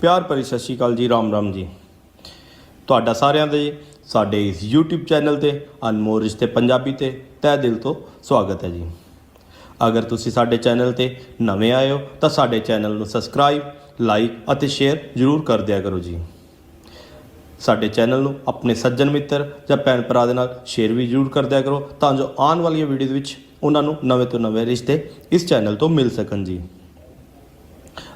ਪਿਆਰ ਭਰੀ ਸਤਿ ਸ਼੍ਰੀ ਅਕਾਲ ਜੀ, ਰਾਮ ਰਾਮ ਜੀ। ਤੁਹਾਡਾ ਸਾਰਿਆਂ ਦੇ ਸਾਡੇ ਇਸ YouTube ਚੈਨਲ ਤੇ ਅਨਮੋਲ ਰਿਸ਼ਤੇ ਪੰਜਾਬੀ ਤੇ, ਤਹਿ ਦਿਲ ਤੋਂ ਸਵਾਗਤ ਹੈ ਜੀ। ਅਗਰ ਤੁਸੀਂ ਸਾਡੇ ਚੈਨਲ ਤੇ ਨਵੇਂ ਆਏ ਹੋ, ਤਾਂ ਸਾਡੇ ਚੈਨਲ ਨੂੰ ਸਬਸਕ੍ਰਾਈਬ, ਲਾਈਕ ਅਤੇ ਸ਼ੇਅਰ ਜ਼ਰੂਰ ਕਰ ਦਿਆ ਕਰੋ ਜੀ। ਸਾਡੇ ਚੈਨਲ ਨੂੰ ਆਪਣੇ ਸੱਜਣ ਮਿੱਤਰ ਜਾਂ ਭੈਣ ਭਰਾ ਦੇ ਨਾਲ ਸ਼ੇਅਰ ਵੀ ਜ਼ਰੂਰ ਕਰ ਦਿਆ ਕਰੋ, ਤਾਂ ਜੋ ਆਉਣ ਵਾਲੀਆਂ ਵੀਡੀਓਜ਼ ਵਿੱਚ ਉਹਨਾਂ ਨੂੰ ਨਵੇਂ ਤੋਂ ਨਵੇਂ ਰਿਸ਼ਤੇ ਇਸ ਚੈਨਲ ਤੋਂ ਮਿਲ ਸਕਣ ਜੀ।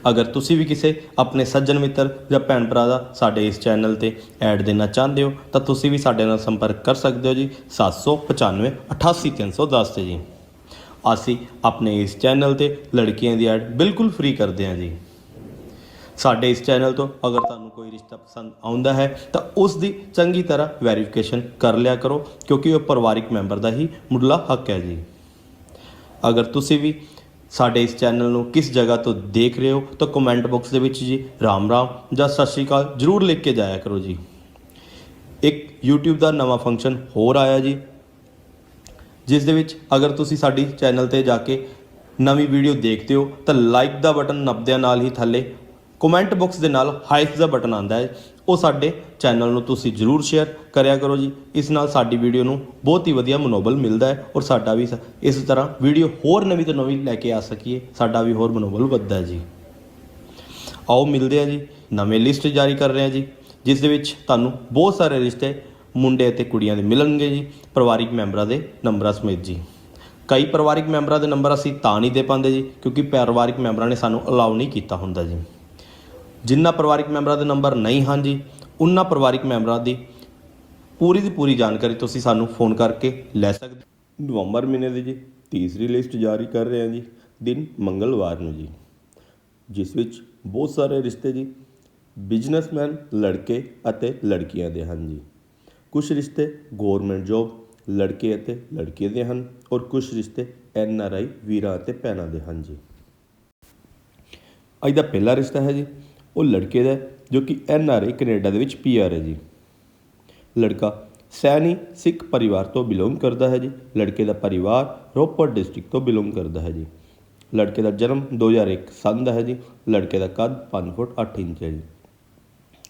ਅਗਰ ਤੁਸੀਂ ਵੀ ਕਿਸੇ ਆਪਣੇ ਸੱਜਣ ਮਿੱਤਰ ਜਾਂ ਭੈਣ ਭਰਾ ਦਾ ਸਾਡੇ ਇਸ ਚੈਨਲ ਤੇ ਐਡ ਦੇਣਾ ਚਾਹੁੰਦੇ ਹੋ, ਤਾਂ ਤੁਸੀਂ ਵੀ ਸਾਡੇ ਨਾਲ ਸੰਪਰਕ ਕਰ ਸਕਦੇ ਹੋ ਜੀ 795 88310 ਤੇ ਜੀ। ਅਸੀਂ ਆਪਣੇ ਇਸ ਚੈਨਲ ਤੇ ਲੜਕੀਆਂ ਦੀ ਐਡ ਬਿਲਕੁਲ ਫ੍ਰੀ ਕਰਦੇ ਹਾਂ ਜੀ। ਸਾਡੇ ਇਸ ਚੈਨਲ ਤੋਂ ਅਗਰ ਤੁਹਾਨੂੰ ਕੋਈ ਰਿਸ਼ਤਾ ਪਸੰਦ ਆਉਂਦਾ ਹੈ, ਤਾਂ ਉਸ ਦੀ ਚੰਗੀ ਤਰ੍ਹਾਂ ਵੈਰੀਫਿਕੇਸ਼ਨ ਕਰ ਲਿਆ ਕਰੋ, ਕਿਉਂਕਿ ਉਹ ਪਰਿਵਾਰਿਕ ਮੈਂਬਰ ਦਾ ਹੀ ਮੁੱਢਲਾ ਹੱਕ ਹੈ ਜੀ। ਅਗਰ ਤੁਸੀਂ ਵੀ ਸਾਡੇ ਇਸ ਚੈਨਲ ਨੂੰ ਕਿਸ ਜਗ੍ਹਾ ਤੋਂ ਦੇਖ ਰਹੇ ਹੋ, ਤਾਂ ਕਮੈਂਟ ਬਾਕਸ ਦੇ ਵਿੱਚ ਜੀ ਰਾਮ ਰਾਮ ਜਾਂ ਸਤਿ ਸ਼੍ਰੀ ਅਕਾਲ ਜਰੂਰ ਲਿਖ ਕੇ ਜਾਇਆ ਕਰੋ ਜੀ। ਇੱਕ YouTube ਦਾ ਨਵਾਂ ਫੰਕਸ਼ਨ ਹੋਰ ਆਇਆ ਜੀ, ਜਿਸ ਦੇ ਵਿੱਚ ਅਗਰ ਤੁਸੀਂ ਸਾਡੀ ਚੈਨਲ ਤੇ ਜਾ ਕੇ ਨਵੀਂ ਵੀਡੀਓ ਦੇਖਦੇ ਹੋ, ਤਾਂ ਲਾਈਕ ਦਾ ਬਟਨ ਨੱਪਦਿਆਂ ਨਾਲ ਹੀ ਥੱਲੇ ਕਮੈਂਟ ਬਾਕਸ ਦੇ ਨਾਲ ਹਾਈਪ ਦਾ ਬਟਨ ਆਉਂਦਾ ਹੈ। ਉਹ ਸਾਡੇ ਚੈਨਲ ਨੂੰ ਤੁਸੀਂ ਜਰੂਰ ਸ਼ੇਅਰ ਕਰਿਆ ਕਰੋ ਜੀ। ਇਸ ਨਾਲ ਸਾਡੀ ਵੀਡੀਓ ਨੂੰ ਬਹੁਤ ਹੀ ਵਧੀਆ ਮਨੋਬਲ ਮਿਲਦਾ ਹੈ ਔਰ ਸਾਡਾ ਵੀ ਇਸ ਤਰ੍ਹਾਂ ਵੀਡੀਓ ਹੋਰ ਨਵੀਂ ਤੋਂ ਨਵੀਂ ਲੈ ਕੇ ਆ ਸਕੀਏ, ਸਾਡਾ ਵੀ ਹੋਰ ਮਨੋਬਲ ਵੱਧਦਾ ਜੀ। ਆਓ ਮਿਲਦੇ ਆ ਜੀ, ਨਵੇਂ ਲਿਸਟ ਜਾਰੀ ਕਰ ਰਹੇ ਹਾਂ ਜੀ, ਜਿਸ ਦੇ ਵਿੱਚ ਤੁਹਾਨੂੰ ਬਹੁਤ ਸਾਰੇ ਰਿਸ਼ਤੇ ਮੁੰਡੇ ਅਤੇ ਕੁੜੀਆਂ ਦੇ ਮਿਲਣਗੇ ਜੀ, ਪਰਿਵਾਰਿਕ ਮੈਂਬਰਾਂ ਦੇ ਨੰਬਰਾਂ ਸਮੇਤ ਜੀ। ਕਈ ਪਰਿਵਾਰਿਕ ਮੈਂਬਰਾਂ ਦੇ ਨੰਬਰ ਅਸੀਂ ਤਾਂ ਨਹੀਂ ਦੇ ਪਾਉਂਦੇ ਜੀ, ਕਿਉਂਕਿ ਪਰਿਵਾਰਿਕ ਮੈਂਬਰਾਂ ਨੇ ਸਾਨੂੰ ਅਲਾਉ ਨਹੀਂ ਕੀਤਾ ਹੁੰਦਾ ਜੀ। ਜਿਨ੍ਹਾਂ ਪਰਿਵਾਰਿਕ ਮੈਂਬਰਾਂ ਦੇ ਨੰਬਰ ਨਹੀਂ ਹਨ ਜੀ ਉਹਨਾਂ ਪਰਿਵਾਰਿਕ ਮੈਂਬਰਾਂ ਦੀ ਪੂਰੀ ਦੀ ਪੂਰੀ ਜਾਣਕਾਰੀ ਤੁਸੀਂ ਸਾਨੂੰ ਫੋਨ ਕਰਕੇ ਲੈ ਸਕਦੇ ਨਵੰਬਰ ਮਹੀਨੇ ਦੀ ਜੀ, ਤੀਸਰੀ ਲਿਸਟ ਜਾਰੀ ਕਰ ਰਹੇ ਹਾਂ ਜੀ, ਦਿਨ ਮੰਗਲਵਾਰ ਨੂੰ ਜੀ। ਜਿਸ ਵਿੱਚ ਬਹੁਤ ਸਾਰੇ ਰਿਸ਼ਤੇ ਜੀ, ਬਿਜ਼ਨਸਮੈਨ, ਲੜਕੇ ਅਤੇ ਲੜਕੀਆਂ ਦੇ ਹਨ ਜੀ। ਕੁਝ ਰਿਸ਼ਤੇ ਗਵਰਨਮੈਂਟ ਜੌਬ, ਲੜਕੇ ਅਤੇ ਲੜਕੀਆਂ ਦੇ ਹਨ ਔਰ ਕੁਝ ਰਿਸ਼ਤੇ ਐਨ ਆਰ ਆਈ ਵੀਰਾਂ ਅਤੇ ਭੈਣਾਂ ਦੇ ਹਨ ਜੀ। ਅੱਜ ਦਾ ਪਹਿਲਾ ਰਿਸ਼ਤਾ ਹੈ ਜੀ ਉਹ ਲੜਕੇ ਦਾ ਜੋ ਕਿ ਐਨ ਆਰ ਆਈ ਕੈਨੇਡਾ ਦੇ ਵਿੱਚ ਪੀ ਆਰ ਹੈ ਜੀ। ਲੜਕਾ ਸੈਣੀ ਸਿੱਖ ਪਰਿਵਾਰ ਤੋਂ ਬਿਲੋਂਗ ਕਰਦਾ ਹੈ ਜੀ। ਲੜਕੇ ਦਾ ਪਰਿਵਾਰ ਰੋਪੜ ਡਿਸਟ੍ਰਿਕਟ ਤੋਂ ਬਿਲੋਂਗ ਕਰਦਾ ਹੈ ਜੀ। ਲੜਕੇ ਦਾ ਜਨਮ 2001 ਸੰਨ ਦਾ ਹੈ ਜੀ। ਲੜਕੇ ਦਾ ਕੱਦ 5 ਫੁੱਟ 8 ਇੰਚ ਹੈ ਜੀ।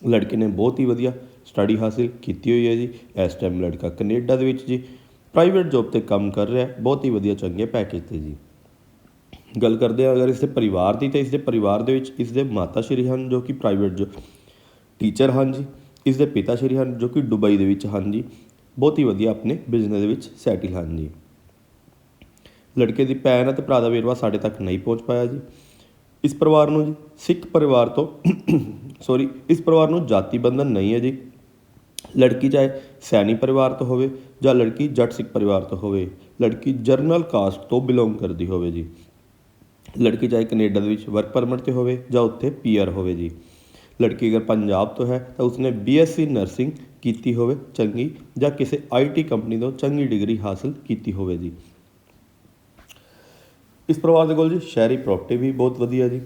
ਲੜਕੇ ਨੇ ਬਹੁਤ ਹੀ ਵਧੀਆ ਸਟੱਡੀ ਹਾਸਿਲ ਕੀਤੀ ਹੋਈ ਹੈ ਜੀ। ਇਸ ਟਾਈਮ ਲੜਕਾ ਕੈਨੇਡਾ ਦੇ ਵਿੱਚ ਜੀ। ਪ੍ਰਾਈਵੇਟ ਜੌਬ ਤੇ ਕੰਮ ਕਰ ਰਿਹਾ ਹੈ। ਬਹੁਤ ਹੀ ਵਧੀਆ ਚੰਗੇ ਪੈਕੇਜ ਤੇ ਜੀ। ਗੱਲ ਕਰਦੇ ਹਾਂ, ਅਗਰ ਇਸ ਦੇ ਪਰਿਵਾਰ ਦੀ, ਤਾਂ ਇਸ ਦੇ ਪਰਿਵਾਰ ਦੇ ਵਿੱਚ ਇਸ ਦੇ ਮਾਤਾ ਸ਼੍ਰੀ ਹਨ ਜੋ ਕਿ ਪ੍ਰਾਈਵੇਟ ਜੋ ਟੀਚਰ ਹਨ ਜੀ ਇਸ ਦੇ ਪਿਤਾ ਸ਼੍ਰੀ ਹਨ ਜੋ ਕਿ ਦੁਬਈ ਦੇ ਵਿੱਚ ਹਨ ਜੀ, ਬਹੁਤ ਹੀ ਵਧੀਆ ਆਪਣੇ ਬਿਜ਼ਨਸ ਦੇ ਵਿੱਚ ਸੈਟਲ ਹਨ ਜੀ। ਲੜਕੇ ਦੀ ਭੈਣ ਅਤੇ ਭਰਾ ਦਾ ਵੇਰਵਾ ਸਾਡੇ ਤੱਕ ਨਹੀਂ ਪਹੁੰਚ ਪਾਇਆ ਜੀ। ਇਸ ਪਰਿਵਾਰ ਨੂੰ ਜੀ, ਸਿੱਖ ਪਰਿਵਾਰ ਤੋਂ ਸੌਰੀ ਇਸ ਪਰਿਵਾਰ ਨੂੰ ਜਾਤੀ ਬੰਧਨ ਨਹੀਂ ਹੈ ਜੀ। ਲੜਕੀ ਚਾਹੇ ਸੈਣੀ ਪਰਿਵਾਰ ਤੋਂ ਹੋਵੇ ਜਾਂ ਲੜਕੀ ਜੱਟ ਸਿੱਖ ਪਰਿਵਾਰ ਤੋਂ ਹੋਵੇ, ਲੜਕੀ ਜਰਨਲ ਕਾਸਟ ਤੋਂ ਬਿਲੋਂਗ ਕਰਦੀ ਹੋਵੇ ਜੀ। ਲੜਕੀ ਚਾਹੇ ਕੈਨੇਡਾ ਦੇ ਵਿੱਚ ਵਰਕ ਪਰਮਿਟ ਤੇ ਹੋਵੇ ਜਾਂ ਉੱਥੇ ਪੀਆਰ ਹੋਵੇ ਜੀ। ਲੜਕੀ ਅਗਰ ਪੰਜਾਬ ਤੋਂ ਹੈ ਤਾਂ ਉਸਨੇ ਬੀਐਸਸੀ ਨਰਸਿੰਗ ਕੀਤੀ ਹੋਵੇ ਚੰਗੀ ਜਾਂ ਕਿਸੇ ਆਈਟੀ ਕੰਪਨੀ ਤੋਂ ਚੰਗੀ ਡਿਗਰੀ ਹਾਸਲ ਕੀਤੀ ਹੋਵੇ ਜੀ। ਇਸ ਪਰਿਵਾਰ ਦੇ ਕੋਲ ਜੀ ਸ਼ਹਿਰੀ ਪ੍ਰਾਪਰਟੀ ਵੀ ਬਹੁਤ ਵਧੀਆ ਜੀ।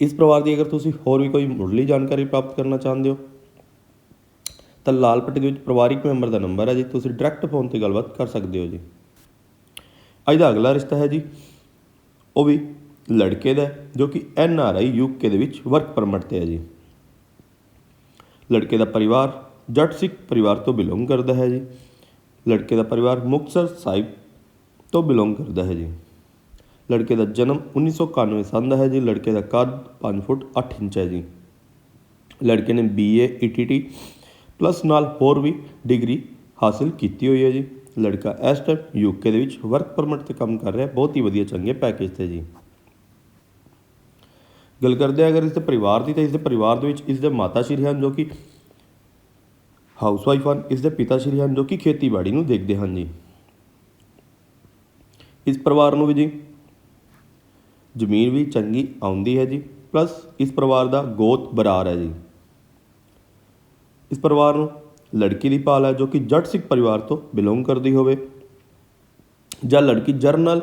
ਇਸ ਪਰਿਵਾਰ ਦੀ ਅਗਰ ਤੁਸੀਂ ਹੋਰ ਵੀ ਕੋਈ ਮੁੱਢਲੀ ਜਾਣਕਾਰੀ ਪ੍ਰਾਪਤ ਕਰਨਾ ਚਾਹੁੰਦੇ ਹੋ, ਤਾਂ ਲਾਲ ਪੱਟੀ ਦੇ ਵਿੱਚ ਪਰਿਵਾਰਿਕ ਮੈਂਬਰ ਦਾ ਨੰਬਰ ਹੈ ਜੀ। ਤੁਸੀਂ ਡਾਇਰੈਕਟ ਫੋਨ ਤੇ ਗੱਲਬਾਤ ਕਰ ਸਕਦੇ ਹੋ ਜੀ। ਅੱਜ ਦਾ ਅਗਲਾ ਰਿਸ਼ਤਾ ਹੈ ਜੀ, ਉਹ ਵੀ ਲੜਕੇ ਦਾ ਜੋ ਕਿ ਐਨ ਆਰ ਆਈ ਯੂਕੇ ਦੇ ਵਿੱਚ ਵਰਕ ਪਰਮਿਟ ਤੇ ਹੈ ਜੀ। ਲੜਕੇ ਦਾ ਪਰਿਵਾਰ ਜੱਟ ਸਿੱਖ ਪਰਿਵਾਰ ਤੋਂ ਬਿਲੋਂਗ ਕਰਦਾ ਹੈ ਜੀ। ਲੜਕੇ ਦਾ ਪਰਿਵਾਰ ਮੁਕਤਸਰ ਸਾਹਿਬ ਤੋਂ ਬਿਲੋਂਗ ਕਰਦਾ ਹੈ ਜੀ। ਲੜਕੇ ਦਾ ਜਨਮ 1991 ਸਾਲ ਦਾ ਹੈ ਜੀ, ਲੜਕੇ ਦਾ ਕੱਦ 5 ਫੁੱਟ 8 ਇੰਚ ਹੈ ਜੀ। ਲੜਕੇ ਨੇ ਬੀਏ ਈਟੀਟੀ ਪਲੱਸ ਨਾਲ ਹੋਰ ਵੀ ਡਿਗਰੀ ਹਾਸਲ ਕੀਤੀ ਹੋਈ ਹੈ ਜੀ। ਲੜਕਾ ਇਸ ਟਾਈਮ ਯੂਕੇ ਦੇ ਵਿੱਚ ਵਰਕ ਪਰਮਿਟ ਤੇ ਕੰਮ ਕਰ ਰਿਹਾ, ਬਹੁਤ ਹੀ ਵਧੀਆ ਚੰਗੇ ਪੈਕੇਜ ਤੇ ਜੀ। ਗੱਲ ਕਰਦੇ ਹਾਂ ਅਗਰ ਇਸ ਦੇ ਪਰਿਵਾਰ ਦੀ, ਤਾਂ ਇਸ ਦੇ ਪਰਿਵਾਰ ਦੇ ਵਿੱਚ ਇਸ ਦੇ ਮਾਤਾ ਸ਼੍ਰੀ ਹਨ ਜੋ ਕਿ ਹਾਊਸਵਾਈਫ ਹਨ, ਇਸ ਦੇ ਪਿਤਾ ਸ਼੍ਰੀ ਹਨ ਜੋ ਕਿ ਖੇਤੀਬਾੜੀ ਨੂੰ ਦੇਖਦੇ ਹਨ ਜੀ। ਇਸ ਪਰਿਵਾਰ ਨੂੰ ਵੀ ਜੀ, ਜ਼ਮੀਨ ਵੀ ਚੰਗੀ ਆਉਂਦੀ ਹੈ ਜੀ ਪਲੱਸ ਇਸ ਪਰਿਵਾਰ ਦਾ ਗੋਤ ਬਰਾਰ ਹੈ ਜੀ। ਇਸ ਪਰਿਵਾਰ ਨੂੰ ਲੜਕੀ ਦੀ ਭਾਲ ਹੈ ਜੋ ਕਿ ਜੱਟ ਸਿੱਖ ਪਰਿਵਾਰ ਤੋਂ ਬਿਲੋਂਗ ਕਰਦੀ ਹੋਵੇ ਜਾਂ ਲੜਕੀ ਜਰਨਲ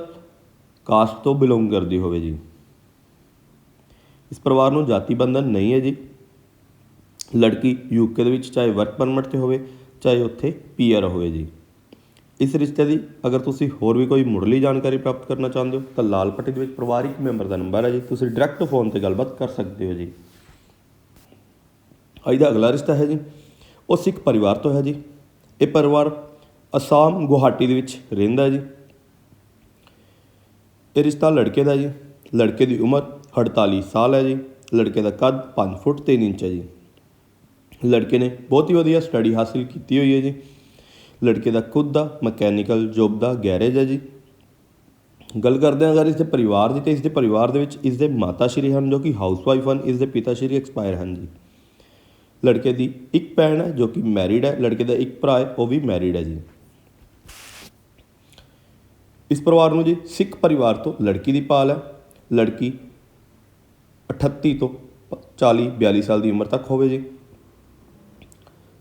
ਕਾਸਟ ਤੋਂ ਬਿਲੋਂਗ ਕਰਦੀ ਹੋਵੇ ਜੀ। ਇਸ ਪਰਿਵਾਰ ਨੂੰ ਜਾਤੀ ਬੰਧਨ ਨਹੀਂ ਹੈ ਜੀ। ਲੜਕੀ ਯੂਕੇ ਦੇ ਵਿੱਚ ਚਾਹੇ ਵਰਕ ਪਰਮਿਟ ਤੇ ਹੋਵੇ, ਚਾਹੇ ਉੱਥੇ ਪੀਆਰ ਹੋਵੇ ਜੀ। ਇਸ ਰਿਸ਼ਤੇ ਦੀ ਅਗਰ ਤੁਸੀਂ ਹੋਰ ਵੀ ਕੋਈ ਮੁੱਢਲੀ ਜਾਣਕਾਰੀ ਪ੍ਰਾਪਤ ਕਰਨਾ ਚਾਹੁੰਦੇ ਹੋ, ਤਾਂ ਲਾਲ ਪੱਟੀ ਦੇ ਵਿੱਚ ਪਰਿਵਾਰਿਕ ਮੈਂਬਰ ਦਾ ਨੰਬਰ ਹੈ ਜੀ। ਤੁਸੀਂ ਡਾਇਰੈਕਟ ਫੋਨ ਤੇ ਗੱਲਬਾਤ ਕਰ ਸਕਦੇ ਹੋ ਜੀ। ਅੱਜ ਦਾ ਅਗਲਾ ਰਿਸ਼ਤਾ ਹੈ ਜੀ। ਉਹ ਸਿੱਖ ਪਰਿਵਾਰ ਤੋਂ ਹੈ ਜੀ। ਇਹ ਪਰਿਵਾਰ ਅਸਾਮ, ਗੁਹਾਟੀ ਦੇ ਵਿੱਚ ਰਹਿੰਦਾ ਜੀ। ਇਹ ਰਿਸ਼ਤਾ ਲੜਕੇ ਦਾ ਜੀ। ਲੜਕੇ ਦੀ ਉਮਰ 48 ਸਾਲ ਹੈ ਜੀ। ਲੜਕੇ ਦਾ ਕੱਦ 5 ਫੁੱਟ 3 ਇੰਚ ਹੈ ਜੀ। ਲੜਕੇ ਨੇ ਬਹੁਤ ਹੀ ਵਧੀਆ ਸਟੱਡੀ ਹਾਸਿਲ ਕੀਤੀ ਹੋਈ ਹੈ ਜੀ। ਲੜਕੇ ਦਾ ਖੁਦ ਦਾ ਮਕੈਨੀਕਲ ਜੋਬ ਦਾ ਗੈਰੇਜ ਹੈ ਜੀ। ਗੱਲ ਕਰਦੇ ਹਾਂ ਅਗਰ ਇਸ ਦੇ ਪਰਿਵਾਰ ਦੀ, ਤੇ ਇਸ ਦੇ ਪਰਿਵਾਰ ਦੇ ਵਿੱਚ ਇਸ ਦੇ ਮਾਤਾ ਸ਼੍ਰੀ ਹਨ ਜੋ ਕਿ ਹਾਊਸਵਾਈਫ ਹਨ ਇਸ ਦੇ ਪਿਤਾ ਸ਼੍ਰੀ ਐਕਸਪਾਇਰ ਹਨ ਜੀ। ਲੜਕੇ ਦੀ ਇੱਕ ਭੈਣ ਹੈ ਜੋ ਕਿ ਮੈਰਿਡ ਹੈ। ਲੜਕੇ ਦਾ ਇੱਕ ਭਰਾ ਹੈ, ਉਹ ਵੀ ਮੈਰਿਡ ਹੈ ਜੀ। ਇਸ ਪਰਿਵਾਰ ਨੂੰ ਜੀ ਸਿੱਖ ਪਰਿਵਾਰ ਤੋਂ ਲੜਕੀ ਦੀ ਪਾਲ ਹੈ। ਲੜਕੀ 38 ਤੋਂ 40 42 ਸਾਲ ਦੀ ਉਮਰ ਤੱਕ ਹੋਵੇ ਜੀ।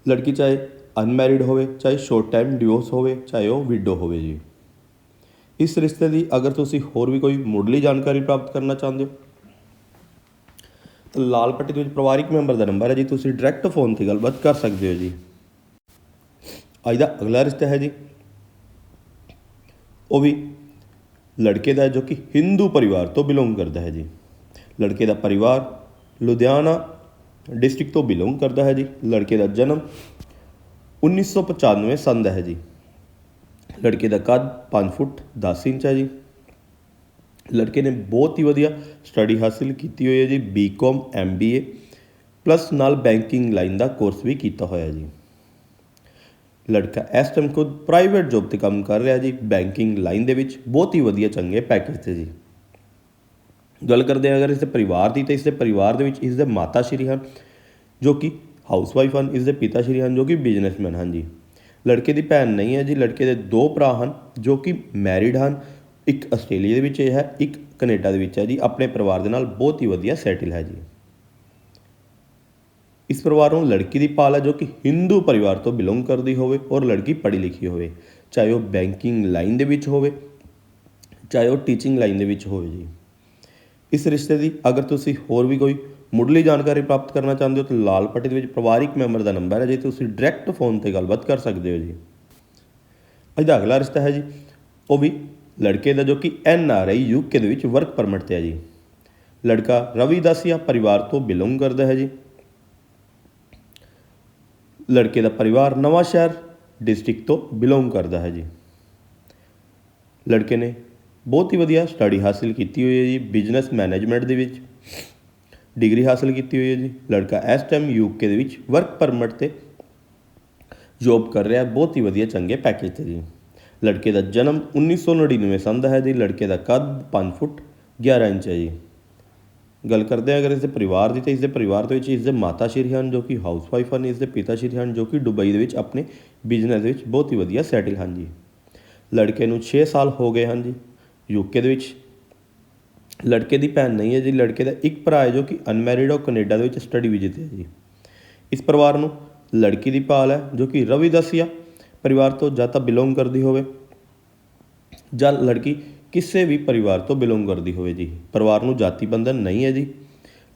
ਲੜਕੀ ਚਾਹੇ ਅਨਮੈਰਿਡ ਹੋਵੇ, ਚਾਹੇ ਸ਼ੋਰਟ ਟਾਈਮ ਡਿਵੋਰਸ ਹੋਵੇ, ਚਾਹੇ ਉਹ ਵਿਡੋ ਹੋਵੇ ਜੀ। ਇਸ ਰਿਸ਼ਤੇ ਦੀ ਅਗਰ ਤੁਸੀਂ ਹੋਰ ਵੀ ਕੋਈ ਮੁੱਢਲੀ ਜਾਣਕਾਰੀ ਪ੍ਰਾਪਤ ਕਰਨਾ ਚਾਹੁੰਦੇ ਹੋ ਤਾਂ ਲਾਲ ਪੱਟੀ ਦੇ ਵਿੱਚ ਪਰਿਵਾਰਿਕ ਮੈਂਬਰ ਦਾ ਨੰਬਰ ਹੈ ਜੀ, ਤੁਸੀਂ ਡਾਇਰੈਕਟ ਫੋਨ ਤੇ ਗੱਲਬਾਤ ਕਰ ਸਕਦੇ ਹੋ ਜੀ। ਅੱਜ ਦਾ ਅਗਲਾ ਰਿਸ਼ਤਾ ਹੈ ਜੀ। ਉਹ ਵੀ ਲੜਕੇ ਦਾ ਜੋ ਕਿ ਹਿੰਦੂ ਪਰਿਵਾਰ ਤੋਂ ਬਿਲੋਂਗ ਕਰਦਾ ਹੈ ਜੀ। ਲੜਕੇ ਦਾ ਪਰਿਵਾਰ ਲੁਧਿਆਣਾ ਡਿਸਟ੍ਰਿਕਟ ਤੋਂ ਬਿਲੋਂਗ ਕਰਦਾ ਹੈ ਜੀ। ਲੜਕੇ ਦਾ ਜਨਮ 1995 ਸੰਨ ਦਾ ਹੈ ਜੀ। ਲੜਕੇ ਦਾ ਕੱਦ 5 ਫੁੱਟ 10 ਇੰਚ ਹੈ ਜੀ। ਲੜਕੇ ਨੇ ਬਹੁਤ ਹੀ ਵਧੀਆ ਸਟੱਡੀ ਹਾਸਿਲ ਕੀਤੀ ਹੋਈ ਹੈ ਜੀ ਬੀਕਾਮ ਐਮਬੀਏ ਪਲੱਸ ਨਾਲ ਬੈਂਕਿੰਗ ਲਾਈਨ ਦਾ ਕੋਰਸ ਵੀ ਕੀਤਾ ਹੋਇਆ ਜੀ। ਲੜਕਾ ਇਸ ਟਾਈਮ ਖੁਦ ਪ੍ਰਾਈਵੇਟ ਜੌਬ ਤੇ ਕੰਮ ਕਰ ਰਿਹਾ ਜੀ ਬੈਂਕਿੰਗ ਲਾਈਨ ਦੇ ਵਿੱਚ, ਬਹੁਤ ਹੀ ਵਧੀਆ ਚੰਗੇ ਪੈਕੇਜ ਤੇ ਜੀ। ਗੱਲ ਕਰਦੇ ਹਾਂ ਅਗਰ ਇਸ ਦੇ ਪਰਿਵਾਰ ਦੀ, ਤਾਂ ਇਸ ਦੇ ਪਰਿਵਾਰ ਦੇ ਵਿੱਚ ਇਸ ਦੇ ਮਾਤਾ ਸ਼੍ਰੀ ਹਨ, ਜੋ ਕਿ ਹਾਊਸਵਾਈਫ ਹਨ ਇਸ ਦੇ ਪਿਤਾ ਸ਼੍ਰੀ ਹਨ, ਜੋ ਕਿ ਬਿਜ਼ਨਸਮੈਨ ਹਨ ਜੀ। ਲੜਕੇ ਦੀ ਭੈਣ ਨਹੀਂ ਹੈ ਜੀ, ਲੜਕੇ ਦੇ ਦੋ ਭਰਾ ਹਨ, ਜੋ ਕਿ ਮੈਰਿਡ ਹਨ ਇੱਕ ਆਸਟ੍ਰੇਲੀਆ ਦੇ ਵਿੱਚ ਇਹ ਹੈ, ਇੱਕ ਕੈਨੇਡਾ ਦੇ ਵਿੱਚ ਹੈ ਜੀ। ਆਪਣੇ ਪਰਿਵਾਰ ਦੇ ਨਾਲ ਬਹੁਤ ਹੀ ਵਧੀਆ ਸੈਟਲ ਹੈ ਜੀ। ਇਸ ਪਰਿਵਾਰ ਨੂੰ ਲੜਕੀ ਦੀ ਪਾਲ ਹੈ ਜੋ ਕਿ ਹਿੰਦੂ ਪਰਿਵਾਰ ਤੋਂ ਬਿਲੋਂਗ ਕਰਦੀ ਹੋਵੇ ਔਰ ਲੜਕੀ ਪੜ੍ਹੀ ਲਿਖੀ ਹੋਵੇ, ਚਾਹੇ ਉਹ ਬੈਂਕਿੰਗ ਲਾਈਨ ਦੇ ਵਿੱਚ ਹੋਵੇ, ਚਾਹੇ ਉਹ ਟੀਚਿੰਗ ਲਾਈਨ ਦੇ ਵਿੱਚ ਹੋਵੇ ਜੀ। ਇਸ ਰਿਸ਼ਤੇ ਦੀ ਅਗਰ ਤੁਸੀਂ ਹੋਰ ਵੀ ਕੋਈ ਮੁੱਢਲੀ ਜਾਣਕਾਰੀ ਪ੍ਰਾਪਤ ਕਰਨਾ ਚਾਹੁੰਦੇ ਹੋ ਤਾਂ ਲਾਲ ਪੱਟੀ ਦੇ ਵਿੱਚ ਪਰਿਵਾਰਿਕ ਮੈਂਬਰ ਦਾ ਨੰਬਰ ਹੈ, ਜੀ ਤੁਸੀਂ ਡਾਇਰੈਕਟ ਫੋਨ ਤੇ ਗੱਲਬਾਤ ਕਰ ਸਕਦੇ ਹੋ ਜੀ। ਅੱਜ ਦਾ ਅਗਲਾ ਰਿਸ਼ਤਾ ਹੈ ਜੀ, ਉਹ ਵੀ ਲੜਕੇ ਦਾ ਜੋ ਕਿ ਐਨ ਆਰ ਆਈ ਯੂਕੇ ਦੇ ਵਿੱਚ ਵਰਕ ਪਰਮਿਟ ਤੇ ਹੈ ਜੀ। ਲੜਕਾ ਰਵੀ ਦਾਸੀਆ ਪਰਿਵਾਰ ਤੋਂ ਬਿਲੋਂਗ ਕਰਦਾ ਹੈ ਜੀ। ਲੜਕੇ ਦਾ ਪਰਿਵਾਰ ਨਵਾਂ ਸ਼ਹਿਰ ਡਿਸਟ੍ਰਿਕਟ ਤੋਂ ਬਿਲੋਂਗ ਕਰਦਾ ਹੈ ਜੀ। ਲੜਕੇ ਨੇ ਬਹੁਤ ਹੀ ਵਧੀਆ ਸਟੱਡੀ ਹਾਸਿਲ ਕੀਤੀ ਹੋਈ ਹੈ ਜੀ ਬਿਜ਼ਨਸ ਮੈਨੇਜਮੈਂਟ ਦੇ ਵਿੱਚ ਡਿਗਰੀ ਹਾਸਿਲ ਕੀਤੀ ਹੋਈ ਹੈ ਜੀ। ਲੜਕਾ ਇਸ ਟਾਈਮ ਯੂਕੇ ਦੇ ਵਿੱਚ ਵਰਕ ਪਰਮਿਟ ਤੇ ਜੌਬ ਕਰ ਰਿਹਾ, ਬਹੁਤ ਹੀ ਵਧੀਆ ਚੰਗੇ ਪੈਕੇਜ ਤੇ ਜੀ। ਲੜਕੇ ਦਾ ਜਨਮ 1999 ਸੰਨ ਦਾ ਹੈ ਜੀ, ਲੜਕੇ ਦਾ ਕੱਦ 5 ਫੁੱਟ 11 ਇੰਚ ਹੈ ਜੀ। ਗੱਲ ਕਰਦੇ ਹਾਂ ਅਗਰ ਇਸ ਦੇ ਪਰਿਵਾਰ ਦੀ, ਤਾਂ ਇਸ ਦੇ ਪਰਿਵਾਰ ਦੇ ਵਿੱਚ ਇਸ ਦੇ ਮਾਤਾ ਸ਼੍ਰੀ ਹਨ ਜੋ ਕਿ ਹਾਊਸਵਾਈਫ ਹਨ ਇਸ ਦੇ ਪਿਤਾ ਸ਼੍ਰੀ ਹਨ ਜੋ ਕਿ ਦੁਬਈ ਦੇ ਵਿੱਚ ਆਪਣੇ ਬਿਜ਼ਨਸ ਦੇ ਵਿੱਚ ਬਹੁਤ ਹੀ ਵਧੀਆ ਸੈਟਲ ਹਨ ਜੀ। ਲੜਕੇ ਨੂੰ 6 ਸਾਲ ਹੋ ਗਏ ਹਨ ਜੀ। ਯੂਕੇ ਦੇ ਵਿੱਚ ਲੜਕੇ ਦੀ ਭੈਣ ਨਹੀਂ ਹੈ ਜੀ, ਲੜਕੇ ਦਾ ਇੱਕ ਭਰਾ ਹੈ ਜੋ ਕਿ ਅਨਮੈਰਿਡ ਉਹ ਕੈਨੇਡਾ ਦੇ ਵਿੱਚ ਸਟੱਡੀ ਵੀਜ਼ੇ ਤੇ ਹੈ ਜੀ। ਇਸ ਪਰਿਵਾਰ ਨੂੰ ਲੜਕੀ ਦੀ ਪਾਲ ਹੈ ਜੋ ਕਿ ਰਵੀ ਦਸੀਆ ਪਰਿਵਾਰ ਤੋਂ ਜਾਂ ਤਾਂ ਬਿਲੋਂਗ ਕਰਦੀ ਹੋਵੇ ਜਾਂ ਲੜਕੀ ਕਿਸੇ ਵੀ ਪਰਿਵਾਰ ਤੋਂ ਬਿਲੋਂਗ ਕਰਦੀ ਹੋਵੇ ਜੀ। ਪਰਿਵਾਰ ਨੂੰ ਜਾਤੀ ਬੰਧਨ ਨਹੀਂ ਹੈ ਜੀ।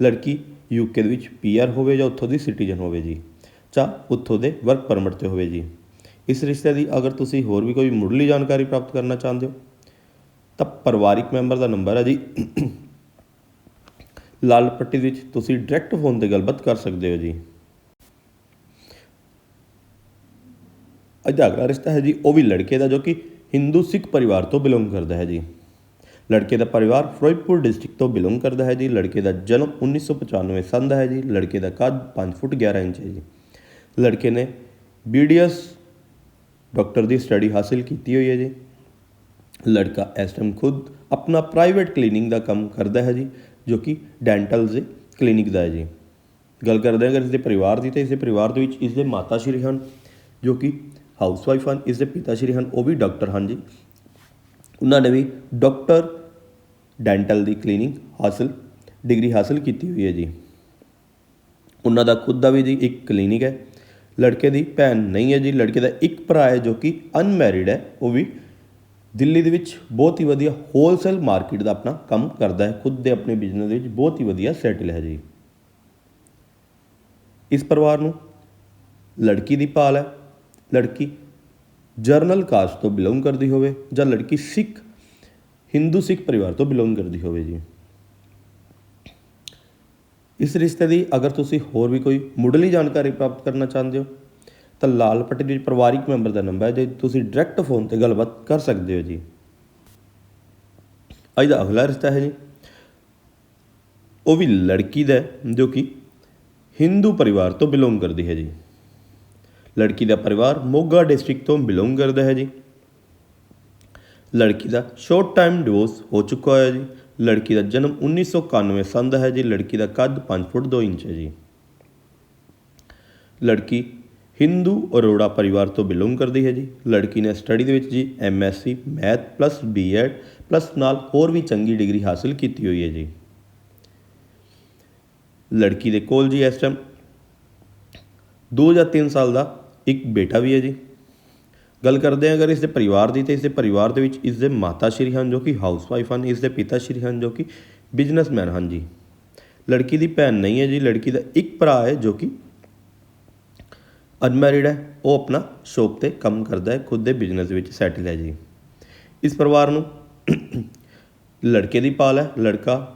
ਲੜਕੀ ਯੂਕੇ ਦੇ ਵਿੱਚ ਪੀਆਰ ਹੋਵੇ ਜਾਂ ਉੱਥੋਂ ਦੀ ਸਿਟੀਜ਼ਨ ਹੋਵੇ ਜੀ ਜਾਂ ਉੱਥੋਂ ਦੇ ਵਰਕ ਪਰਮਿਟ ਤੇ ਹੋਵੇ ਜੀ। ਇਸ ਰਿਸ਼ਤੇ ਦੀ ਅਗਰ ਤੁਸੀਂ ਹੋਰ ਵੀ ਕੋਈ ਮੁੱਢਲੀ ਜਾਣਕਾਰੀ ਪ੍ਰਾਪਤ ਕਰਨਾ ਚਾਹੁੰਦੇ ਹੋ, ਤਾਂ ਪਰਿਵਾਰਿਕ ਮੈਂਬਰ ਦਾ ਨੰਬਰ ਹੈ ਜੀ। ਲਾਲ ਪੱਟੀ ਵਿੱਚ ਤੁਸੀਂ ਡਾਇਰੈਕਟ ਫੋਨ ਤੇ ਗੱਲਬਾਤ ਕਰ ਸਕਦੇ ਹੋ ਜੀ। ਅੱਜ ਰਿਸ਼ਤਾ ਹੈ ਜੀ, ਉਹ ਵੀ ਲੜਕੇ ਦਾ ਜੋ ਕਿ ਹਿੰਦੂ ਸਿੱਖ ਪਰਿਵਾਰ ਤੋਂ ਬਿਲੋਂਗ ਕਰਦਾ ਹੈ ਜੀ। ਲੜਕੇ ਦਾ ਪਰਿਵਾਰ ਫਿਰੋਜ਼ਪੁਰ ਡਿਸਟ੍ਰਿਕਟ ਤੋਂ ਬਿਲੋਂਗ ਕਰਦਾ ਹੈ ਜੀ। ਲੜਕੇ ਦਾ ਜਨਮ 1995 ਸੰਨ ਦਾ ਹੈ ਜੀ। ਲੜਕੇ ਦਾ ਕੱਦ 5 ਫੁੱਟ 11 ਇੰਚ ਹੈ ਜੀ। ਲੜਕੇ ਨੇ ਬੀਡੀਐਸ ਡਾਕਟਰ ਦੀ ਸਟੱਡੀ ਹਾਸਿਲ ਕੀਤੀ ਹੋਈ ਹੈ ਜੀ। ਲੜਕਾ ਇਸ ਟਾਈਮ ਖੁਦ ਆਪਣਾ ਪ੍ਰਾਈਵੇਟ ਕਲੀਨਿੰਗ ਦਾ ਕੰਮ ਕਰਦਾ ਹੈ ਜੀ, ਜੋ ਕਿ ਡੈਂਟਲ ਕਲੀਨਿਕ ਦਾ ਹੈ ਜੀ। ਗੱਲ ਕਰਦੇ ਹਾਂ ਅਗਰ ਇਸ ਦੇ ਪਰਿਵਾਰ ਦੀ, ਤਾਂ ਇਸ ਦੇ ਪਰਿਵਾਰ ਦੇ ਵਿੱਚ ਇਸ ਦੇ ਮਾਤਾ ਸ਼੍ਰੀ ਹਨ, ਜੋ ਕਿ ਹਾਊਸਵਾਈਫ ਹਨ ਇਸ ਦੇ ਪਿਤਾ ਸ਼੍ਰੀ ਹਨ, ਉਹ ਵੀ ਡਾਕਟਰ ਹਨ ਜੀ। ਉਹਨਾਂ ਨੇ ਵੀ ਡਾਕਟਰ ਡੈਂਟਲ ਦੀ ਕਲੀਨਿਕ ਹਾਸਲ ਡਿਗਰੀ ਹਾਸਲ ਕੀਤੀ ਹੋਈ ਹੈ ਜੀ। ਉਹਨਾਂ ਦਾ ਖੁਦ ਦਾ ਵੀ ਜੀ ਇੱਕ ਕਲੀਨਿਕ ਹੈ। ਲੜਕੇ ਦੀ ਭੈਣ ਨਹੀਂ ਹੈ ਜੀ, ਲੜਕੇ ਦਾ ਇੱਕ ਭਰਾ ਹੈ ਜੋ ਕਿ ਅਨਮੈਰਿਡ ਹੈ, ਉਹ ਵੀ ਦਿੱਲੀ ਦੇ ਵਿੱਚ ਬਹੁਤ ਹੀ ਵਧੀਆ ਹੋਲਸੇਲ ਮਾਰਕੀਟ ਦਾ ਆਪਣਾ ਕੰਮ ਕਰਦਾ ਹੈ, ਖੁਦ ਦੇ ਆਪਣੇ ਬਿਜ਼ਨਸ ਦੇ ਵਿੱਚ ਬਹੁਤ ਹੀ ਵਧੀਆ ਸੈਟਲ ਹੈ ਜੀ। ਇਸ ਪਰਿਵਾਰ ਨੂੰ ਲੜਕੀ ਦੀ ਪਾਲ ਹੈ ਲੜਕੀ ਜਰਨਲ ਕਾਸਟ ਤੋਂ ਬਿਲੋਂਗ ਕਰਦੀ ਹੋਵੇ ਜਾਂ ਲੜਕੀ ਸਿੱਖ, ਹਿੰਦੂ ਸਿੱਖ ਪਰਿਵਾਰ ਤੋਂ ਬਿਲੋਂਗ ਕਰਦੀ ਹੋਵੇ ਜੀ। ਇਸ ਰਿਸ਼ਤੇ ਦੀ ਅਗਰ ਤੁਸੀਂ ਹੋਰ ਵੀ ਕੋਈ ਮੁੱਢਲੀ ਜਾਣਕਾਰੀ ਪ੍ਰਾਪਤ ਕਰਨਾ ਚਾਹੁੰਦੇ ਹੋ, ਤਾਂ ਲਾਲ ਪੱਟੀ ਦੇ ਪਰਿਵਾਰਿਕ ਮੈਂਬਰ ਦਾ ਨੰਬਰ ਹੈ, ਜੇ ਤੁਸੀਂ ਡਾਇਰੈਕਟ ਫੋਨ ਤੇ ਗੱਲਬਾਤ ਕਰ ਸਕਦੇ ਹੋ ਜੀ। ਅੱਜ ਦਾ ਅਗਲਾ ਰਿਸ਼ਤਾ ਹੈ ਜੀ। ਉਹ ਵੀ ਲੜਕੀ ਦਾ ਜੋ ਕਿ ਹਿੰਦੂ ਪਰਿਵਾਰ ਤੋਂ ਬਿਲੋਂਗ ਕਰਦੀ ਹੈ ਜੀ। ਲੜਕੀ ਦਾ ਪਰਿਵਾਰ ਮੋਗਾ ਡਿਸਟ੍ਰਿਕਟ ਤੋਂ ਬਿਲੋਂਗ ਕਰਦਾ ਹੈ ਜੀ। ਲੜਕੀ ਦਾ ਸ਼ਾਰਟ ਟਾਈਮ ਡਿਵੋਰਸ ਹੋ ਚੁੱਕਾ ਹੈ ਜੀ। ਲੜਕੀ ਦਾ ਜਨਮ 1991 ਸੰਨ ਦਾ ਹੈ ਜੀ। ਲੜਕੀ ਦਾ ਕੱਦ 5 ਫੁੱਟ 2 ਇੰਚ ਹੈ ਜੀ। ਲੜਕੀ ਹਿੰਦੂ ਅਰੋੜਾ ਪਰਿਵਾਰ ਤੋਂ ਬਿਲੋਂਗ ਕਰਦੀ ਹੈ ਜੀ। ਲੜਕੀ ਨੇ ਸਟੱਡੀ ਦੇ ਵਿੱਚ ਜੀ MSc math plus BEd plus ਨਾਲ ਹੋਰ ਵੀ ਚੰਗੀ ਡਿਗਰੀ ਹਾਸਲ ਕੀਤੀ ਹੋਈ ਹੈ ਜੀ। ਲੜਕੀ ਦੇ ਕੋਲ ਜੀ ਇਸ ਟਾਈਮ 2 ਜਾਂ 3 ਸਾਲ ਦਾ ਇੱਕ ਬੇਟਾ ਵੀ ਹੈ ਜੀ। ਗੱਲ ਕਰਦੇ ਹਾਂ ਅਗਰ ਇਸ ਦੇ ਪਰਿਵਾਰ ਦੀ, ਤੇ ਇਸ ਦੇ ਪਰਿਵਾਰ ਦੇ ਵਿੱਚ ਇਸ ਦੇ ਮਾਤਾ ਸ਼੍ਰੀ ਹਨ ਜੋ ਕਿ ਹਾਊਸਵਾਈਫ ਹਨ, ਇਸ ਦੇ ਪਿਤਾ ਸ਼੍ਰੀ ਹਨ ਜੋ ਕਿ ਬਿਜ਼ਨਸਮੈਨ ਹਨ ਜੀ। ਲੜਕੀ ਦੀ ਭੈਣ ਨਹੀਂ ਹੈ ਜੀ, ਲੜਕੀ ਦਾ ਇੱਕ ਭਰਾ ਹੈ ਜੋ ਕਿ ਅਨਮੈਰਿਡ ਹੈ। ਉਹ ਆਪਣਾ ਸ਼ੌਪ ਤੇ ਕੰਮ ਕਰਦਾ ਹੈ, ਖੁਦ ਦੇ ਬਿਜ਼ਨਸ ਵਿੱਚ ਸੈਟਲ ਹੈ ਜੀ। ਇਸ ਪਰਿਵਾਰ ਨੂੰ ਲੜਕੇ ਦੀ ਪਾਲ ਹੈ, ਲੜਕਾ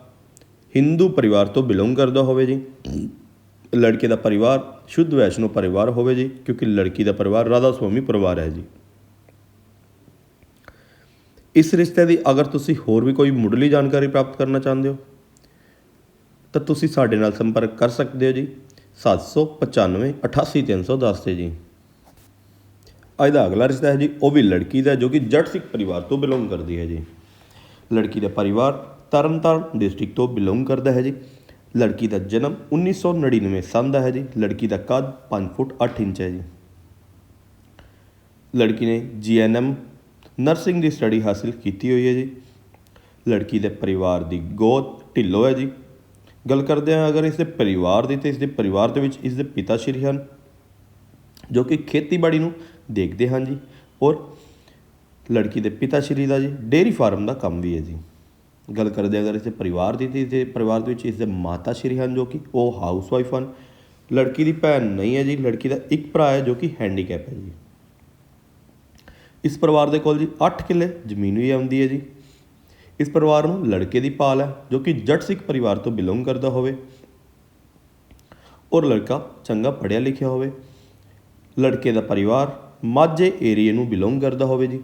ਹਿੰਦੂ ਪਰਿਵਾਰ ਤੋਂ ਬਿਲੋਂਗ ਕਰਦਾ ਹੋਵੇ ਜੀ। ਲੜਕੇ ਦਾ ਪਰਿਵਾਰ ਸ਼ੁੱਧ ਵੈਸ਼ਨੋ ਪਰਿਵਾਰ ਹੋਵੇ ਜੀ, ਕਿਉਂਕਿ ਲੜਕੀ ਦਾ ਪਰਿਵਾਰ ਰਾਧਾ ਸੁਆਮੀ ਪਰਿਵਾਰ ਹੈ ਜੀ। ਇਸ ਰਿਸ਼ਤੇ ਦੀ ਅਗਰ ਤੁਸੀਂ ਹੋਰ ਵੀ ਕੋਈ ਮੁੱਢਲੀ ਜਾਣਕਾਰੀ ਪ੍ਰਾਪਤ ਕਰਨਾ ਚਾਹੁੰਦੇ ਹੋ, ਤਾਂ ਤੁਸੀਂ ਸਾਡੇ ਨਾਲ ਸੰਪਰਕ ਕਰ ਸਕਦੇ ਹੋ ਜੀ 795 88310 ਤੇ ਜੀ। ਅੱਜ ਦਾ ਅਗਲਾ ਰਿਸ਼ਤਾ ਹੈ ਜੀ, ਉਹ ਵੀ ਲੜਕੀ ਦਾ, ਜੋ ਕਿ ਜੱਟ ਸਿੱਖ ਪਰਿਵਾਰ ਤੋਂ ਬਿਲੋਂਗ ਕਰਦੀ ਹੈ ਜੀ। ਲੜਕੀ ਦਾ ਪਰਿਵਾਰ ਤਰਨਤਾਰਨ ਡਿਸਟ੍ਰਿਕਟ ਤੋਂ ਬਿਲੋਂਗ ਕਰਦਾ ਹੈ ਜੀ। ਲੜਕੀ ਦਾ ਜਨਮ 1999 ਸੰਨ ਦਾ ਹੈ ਜੀ। ਲੜਕੀ ਦਾ ਕੱਦ 5 ਫੁੱਟ 8 ਇੰਚ ਹੈ ਜੀ। ਲੜਕੀ ਨੇ ਜੀਐਨਐਮ ਨਰਸਿੰਗ ਦੀ ਸਟੱਡੀ ਹਾਸਲ ਕੀਤੀ ਹੋਈ ਹੈ ਜੀ। ਲੜਕੀ ਦੇ ਪਰਿਵਾਰ ਦੀ ਗੋਦ ਢਿੱਲੋ ਹੈ ਜੀ। ਗੱਲ ਕਰਦੇ ਹਾਂ ਅਗਰ ਇਸ ਦੇ ਪਰਿਵਾਰ ਦੀ ਤੇ ਇਸ ਦੇ ਪਰਿਵਾਰ ਦੇ ਵਿੱਚ ਇਸ ਦੇ ਪਿਤਾ ਸ਼੍ਰੀ ਹਨ, ਜੋ ਕਿ ਖੇਤੀਬਾੜੀ ਨੂੰ ਦੇਖਦੇ ਹਨ ਜੀ। ਔਰ ਲੜਕੀ ਦੇ ਪਿਤਾ ਸ਼੍ਰੀ ਦਾ ਜੀ, ਡੇਅਰੀ ਫਾਰਮ ਦਾ ਕੰਮ ਵੀ ਹੈ ਜੀ। ਗੱਲ ਕਰਦੇ ਹਾਂ ਅਗਰ ਇਸ ਪਰਿਵਾਰ ਦੀ ਤੇ ਇਸ ਦੇ ਪਰਿਵਾਰ ਦੇ ਵਿੱਚ ਇਸਦੇ ਮਾਤਾ ਸ਼੍ਰੀ ਹਨ ਜੋ ਕਿ ਉਹ ਹਾਊਸਵਾਈਫ ਹਨ। ਲੜਕੀ ਦੀ ਭੈਣ ਨਹੀਂ ਹੈ ਜੀ, ਲੜਕੀ ਦਾ ਇੱਕ ਭਰਾ ਹੈ ਜੋ ਕਿ ਹੈਂਡੀਕੈਪ ਹੈ ਜੀ। ਇਸ ਪਰਿਵਾਰ ਦੇ ਕੋਲ ਜੀ 8 ਕਿੱਲੇ ਜ਼ਮੀਨ ਵੀ ਆਉਂਦੀ ਹੈ ਜੀ। ਇਸ ਪਰਿਵਾਰ ਨੂੰ ਲੜਕੇ ਦੀ ਪਾਲ ਹੈ ਜੋ ਕਿ ਜੱਟ ਸਿੱਖ ਪਰਿਵਾਰ ਤੋਂ ਬਿਲੋਂਗ ਕਰਦਾ ਹੋਵੇ ਔਰ ਲੜਕਾ ਚੰਗਾ ਪੜ੍ਹਿਆ ਲਿਖਿਆ ਹੋਵੇ। ਲੜਕੇ ਦਾ ਪਰਿਵਾਰ ਮਾਝੇ ਏਰੀਏ ਨੂੰ ਬਿਲੋਂਗ ਕਰਦਾ ਹੋਵੇ ਜੀ।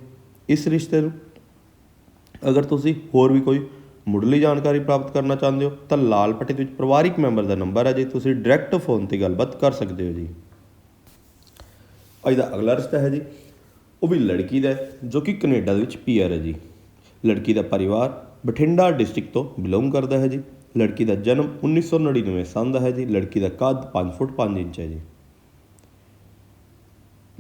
ਇਸ ਰਿਸ਼ਤੇ ਨੂੰ ਅਗਰ ਤੁਸੀਂ ਹੋਰ ਵੀ ਕੋਈ ਮੁੱਢਲੀ ਜਾਣਕਾਰੀ ਪ੍ਰਾਪਤ ਕਰਨਾ ਚਾਹੁੰਦੇ ਹੋ, ਤਾਂ ਲਾਲ ਪੱਟੀ ਦੇ ਵਿੱਚ ਪਰਿਵਾਰਿਕ ਮੈਂਬਰ ਦਾ ਨੰਬਰ ਹੈ ਜੀ। ਤੁਸੀਂ ਡਾਇਰੈਕਟ ਫੋਨ ਤੇ ਗੱਲਬਾਤ ਕਰ ਸਕਦੇ ਹੋ ਜੀ। ਅੱਜ ਦਾ ਅਗਲਾ ਰਿਸ਼ਤਾ ਹੈ ਜੀ। ਉਹ ਵੀ ਲੜਕੀ ਦਾ ਜੋ ਕਿ ਕੈਨੇਡਾ ਦੇ ਵਿੱਚ ਪੀਆਰ ਹੈ ਜੀ। ਲੜਕੀ ਦਾ ਪਰਿਵਾਰ ਬਠਿੰਡਾ ਡਿਸਟ੍ਰਿਕਟ ਤੋਂ ਬਿਲੋਂਗ ਕਰਦਾ ਹੈ ਜੀ। ਲੜਕੀ ਦਾ ਜਨਮ 1999 ਸਾਲ ਦਾ ਹੈ ਜੀ। ਲੜਕੀ ਦਾ ਕੱਦ 5 ਫੁੱਟ 5 ਇੰਚ ਹੈ ਜੀ।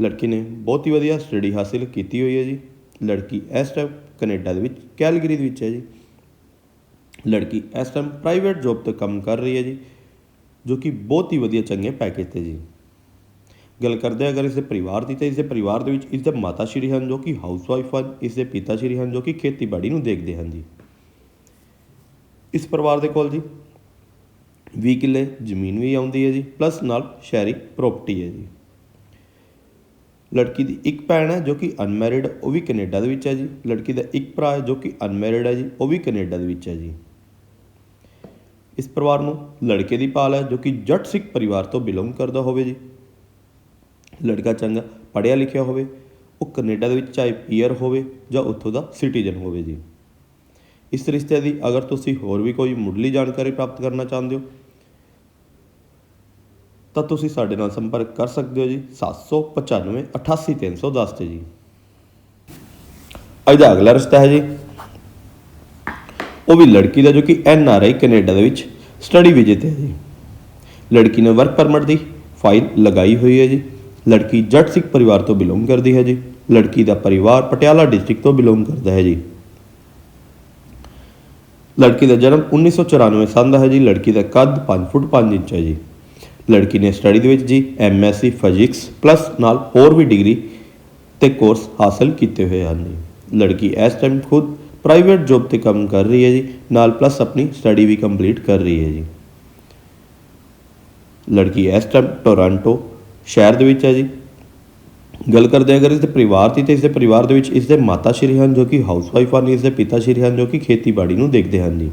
ਲੜਕੀ ਨੇ ਬਹੁਤ ਹੀ ਵਧੀਆ ਸਟੱਡੀ ਹਾਸਿਲ ਕੀਤੀ ਹੋਈ ਹੈ ਜੀ। ਲੜਕੀ ਇਸ ਟਾਈਮ ਕੈਨੇਡਾ ਦੇ ਵਿੱਚ, ਕੈਲਗਰੀ ਦੇ ਵਿੱਚ ਹੈ ਜੀ। ਲੜਕੀ ਇਸ ਟਾਈਮ ਪ੍ਰਾਈਵੇਟ ਜੌਬ ਤੇ ਕੰਮ ਕਰ ਰਹੀ ਹੈ ਜੀ, ਜੋ ਕਿ ਬਹੁਤ ਹੀ ਵਧੀਆ ਚੰਗੇ ਪੈਕੇਜ ਤੇ ਜੀ। ਗੱਲ ਕਰਦੇ ਹਾਂ ਅਗਰ ਇਸ ਪਰਿਵਾਰ ਦੀ, ਤਾਂ ਇਸ ਦੇ ਪਰਿਵਾਰ ਦੇ ਵਿੱਚ ਇਸਦੇ ਮਾਤਾ ਸ਼੍ਰੀ ਹਨ ਜੋ ਕਿ ਹਾਊਸਵਾਈਫ ਹਨ ਇਸ ਦੇ ਪਿਤਾ ਸ਼੍ਰੀ ਹਨ ਜੋ ਕਿ ਖੇਤੀਬਾੜੀ ਨੂੰ ਦੇਖਦੇ ਹਨ ਜੀ। ਇਸ ਪਰਿਵਾਰ ਦੇ ਕੋਲ ਜੀ 20 ਕਿੱਲੇ ਜ਼ਮੀਨ ਵੀ ਆਉਂਦੀ ਹੈ ਜੀ ਪਲੱਸ ਨਾਲ ਸ਼ਹਿਰੀ ਪ੍ਰਾਪਰਟੀ ਹੈ ਜੀ। ਲੜਕੀ ਦੀ ਇੱਕ ਭੈਣ ਹੈ ਜੋ ਕਿ ਅਨਮੈਰਿਡ, ਉਹ ਵੀ ਕੈਨੇਡਾ ਦੇ ਵਿੱਚ ਹੈ ਜੀ। ਲੜਕੀ ਦਾ ਇੱਕ ਭਰਾ ਹੈ ਜੋ ਕਿ ਅਨਮੈਰਿਡ ਹੈ ਜੀ, ਉਹ ਵੀ ਕੈਨੇਡਾ ਦੇ ਵਿੱਚ ਹੈ ਜੀ। ਇਸ ਪਰਿਵਾਰ ਨੂੰ ਲੜਕੇ ਦੀ ਪਾਲ ਹੈ ਜੋ ਕਿ ਜੱਟ ਸਿੱਖ ਪਰਿਵਾਰ ਤੋਂ ਬਿਲੋਂਗ ਕਰਦਾ ਹੋਵੇ ਜੀ। ਲੜਕਾ ਚੰਗਾ ਪੜ੍ਹਿਆ ਲਿਖਿਆ ਹੋਵੇ, ਉਹ ਕੈਨੇਡਾ ਦੇ ਵਿੱਚ ਚਾਹੇ ਪੀਅਰ ਹੋਵੇ ਜਾਂ ਉੱਥੋਂ ਦਾ ਸਿਟੀਜ਼ਨ ਹੋਵੇ ਜੀ। ਇਸ ਰਿਸ਼ਤੇ ਦੀ ਅਗਰ ਤੁਸੀਂ ਹੋਰ ਵੀ ਕੋਈ ਮੁੱਢਲੀ ਜਾਣਕਾਰੀ ਪ੍ਰਾਪਤ ਕਰਨਾ ਚਾਹੁੰਦੇ ਹੋ ਤਾਂ ਤੁਸੀਂ ਸਾਡੇ ਨਾਲ ਸੰਪਰਕ ਕਰ ਸਕਦੇ ਹੋ ਜੀ 795 88310 ਤੇ ਜੀ। ਅੱਜ ਦਾ ਅਗਲਾ ਰਿਸ਼ਤਾ ਹੈ ਜੀ। ਉਹ ਵੀ ਲੜਕੀ ਦਾ ਜੋ ਕਿ ਐਨ ਆਰ ਆਈ ਕੈਨੇਡਾ ਦੇ ਵਿੱਚ ਸਟੱਡੀ ਵੀਜ਼ੇ ਤੇ ਹੈ ਜੀ। ਲੜਕੀ ਨੇ ਵਰਕ ਪਰਮਿਟ ਦੀ ਫਾਈਲ ਲਗਾਈ ਹੋਈ ਹੈ ਜੀ। ਲੜਕੀ ਜੱਟ ਸਿੱਖ ਪਰਿਵਾਰ ਤੋਂ ਬਿਲੋਂਗ ਕਰਦੀ ਹੈ ਜੀ। ਲੜਕੀ ਦਾ ਪਰਿਵਾਰ ਪਟਿਆਲਾ ਡਿਸਟ੍ਰਿਕਟ ਤੋਂ ਬਿਲੋਂਗ ਕਰਦਾ ਹੈ ਜੀ। ਲੜਕੀ ਦਾ ਜਨਮ 1994 ਸੰਨ ਦਾ ਹੈ ਜੀ। ਲੜਕੀ ਦਾ ਕੱਦ 5 ਫੁੱਟ 5 ਇੰਚ ਹੈ ਜੀ। ਲੜਕੀ ਨੇ ਸਟੱਡੀ ਦੇ ਵਿੱਚ ਜੀ ਐਮਐਸਸੀ ਫਿਜ਼ਿਕਸ ਪਲੱਸ ਨਾਲ ਹੋਰ ਵੀ ਡਿਗਰੀ ਤੇ ਕੋਰਸ ਹਾਸਲ ਕੀਤੇ ਹੋਏ ਹਨ ਜੀ। ਲੜਕੀ ਇਸ ਟਾਈਮ ਖੁਦ ਪ੍ਰਾਈਵੇਟ ਜੌਬ ਤੇ ਕੰਮ ਕਰ ਰਹੀ ਹੈ ਜੀ, ਨਾਲ ਪਲੱਸ ਆਪਣੀ ਸਟੱਡੀ ਵੀ ਕੰਪਲੀਟ ਕਰ ਰਹੀ ਹੈ ਜੀ। ਲੜਕੀ ਇਸ ਟਾਈਮ ਟੋਰਾਂਟੋ ਸ਼ਹਿਰ ਦੇ ਵਿੱਚ ਹੈ ਜੀ। ਗੱਲ ਕਰਦੇ ਅਗਰ ਇਸ ਦੇ ਪਰਿਵਾਰ ਦੀ, ਤੇ ਇਸ ਦੇ ਪਰਿਵਾਰ ਦੇ ਵਿੱਚ ਇਸ ਦੇ ਮਾਤਾ ਸ਼੍ਰੀ ਹਨ ਜੋ ਕਿ ਹਾਊਸਵਾਈਫ ਹਨ ਇਸ ਦੇ ਪਿਤਾ ਸ਼੍ਰੀ ਹਨ ਜੋ ਕਿ ਖੇਤੀਬਾੜੀ ਨੂੰ ਦੇਖਦੇ ਹਨ ਜੀ।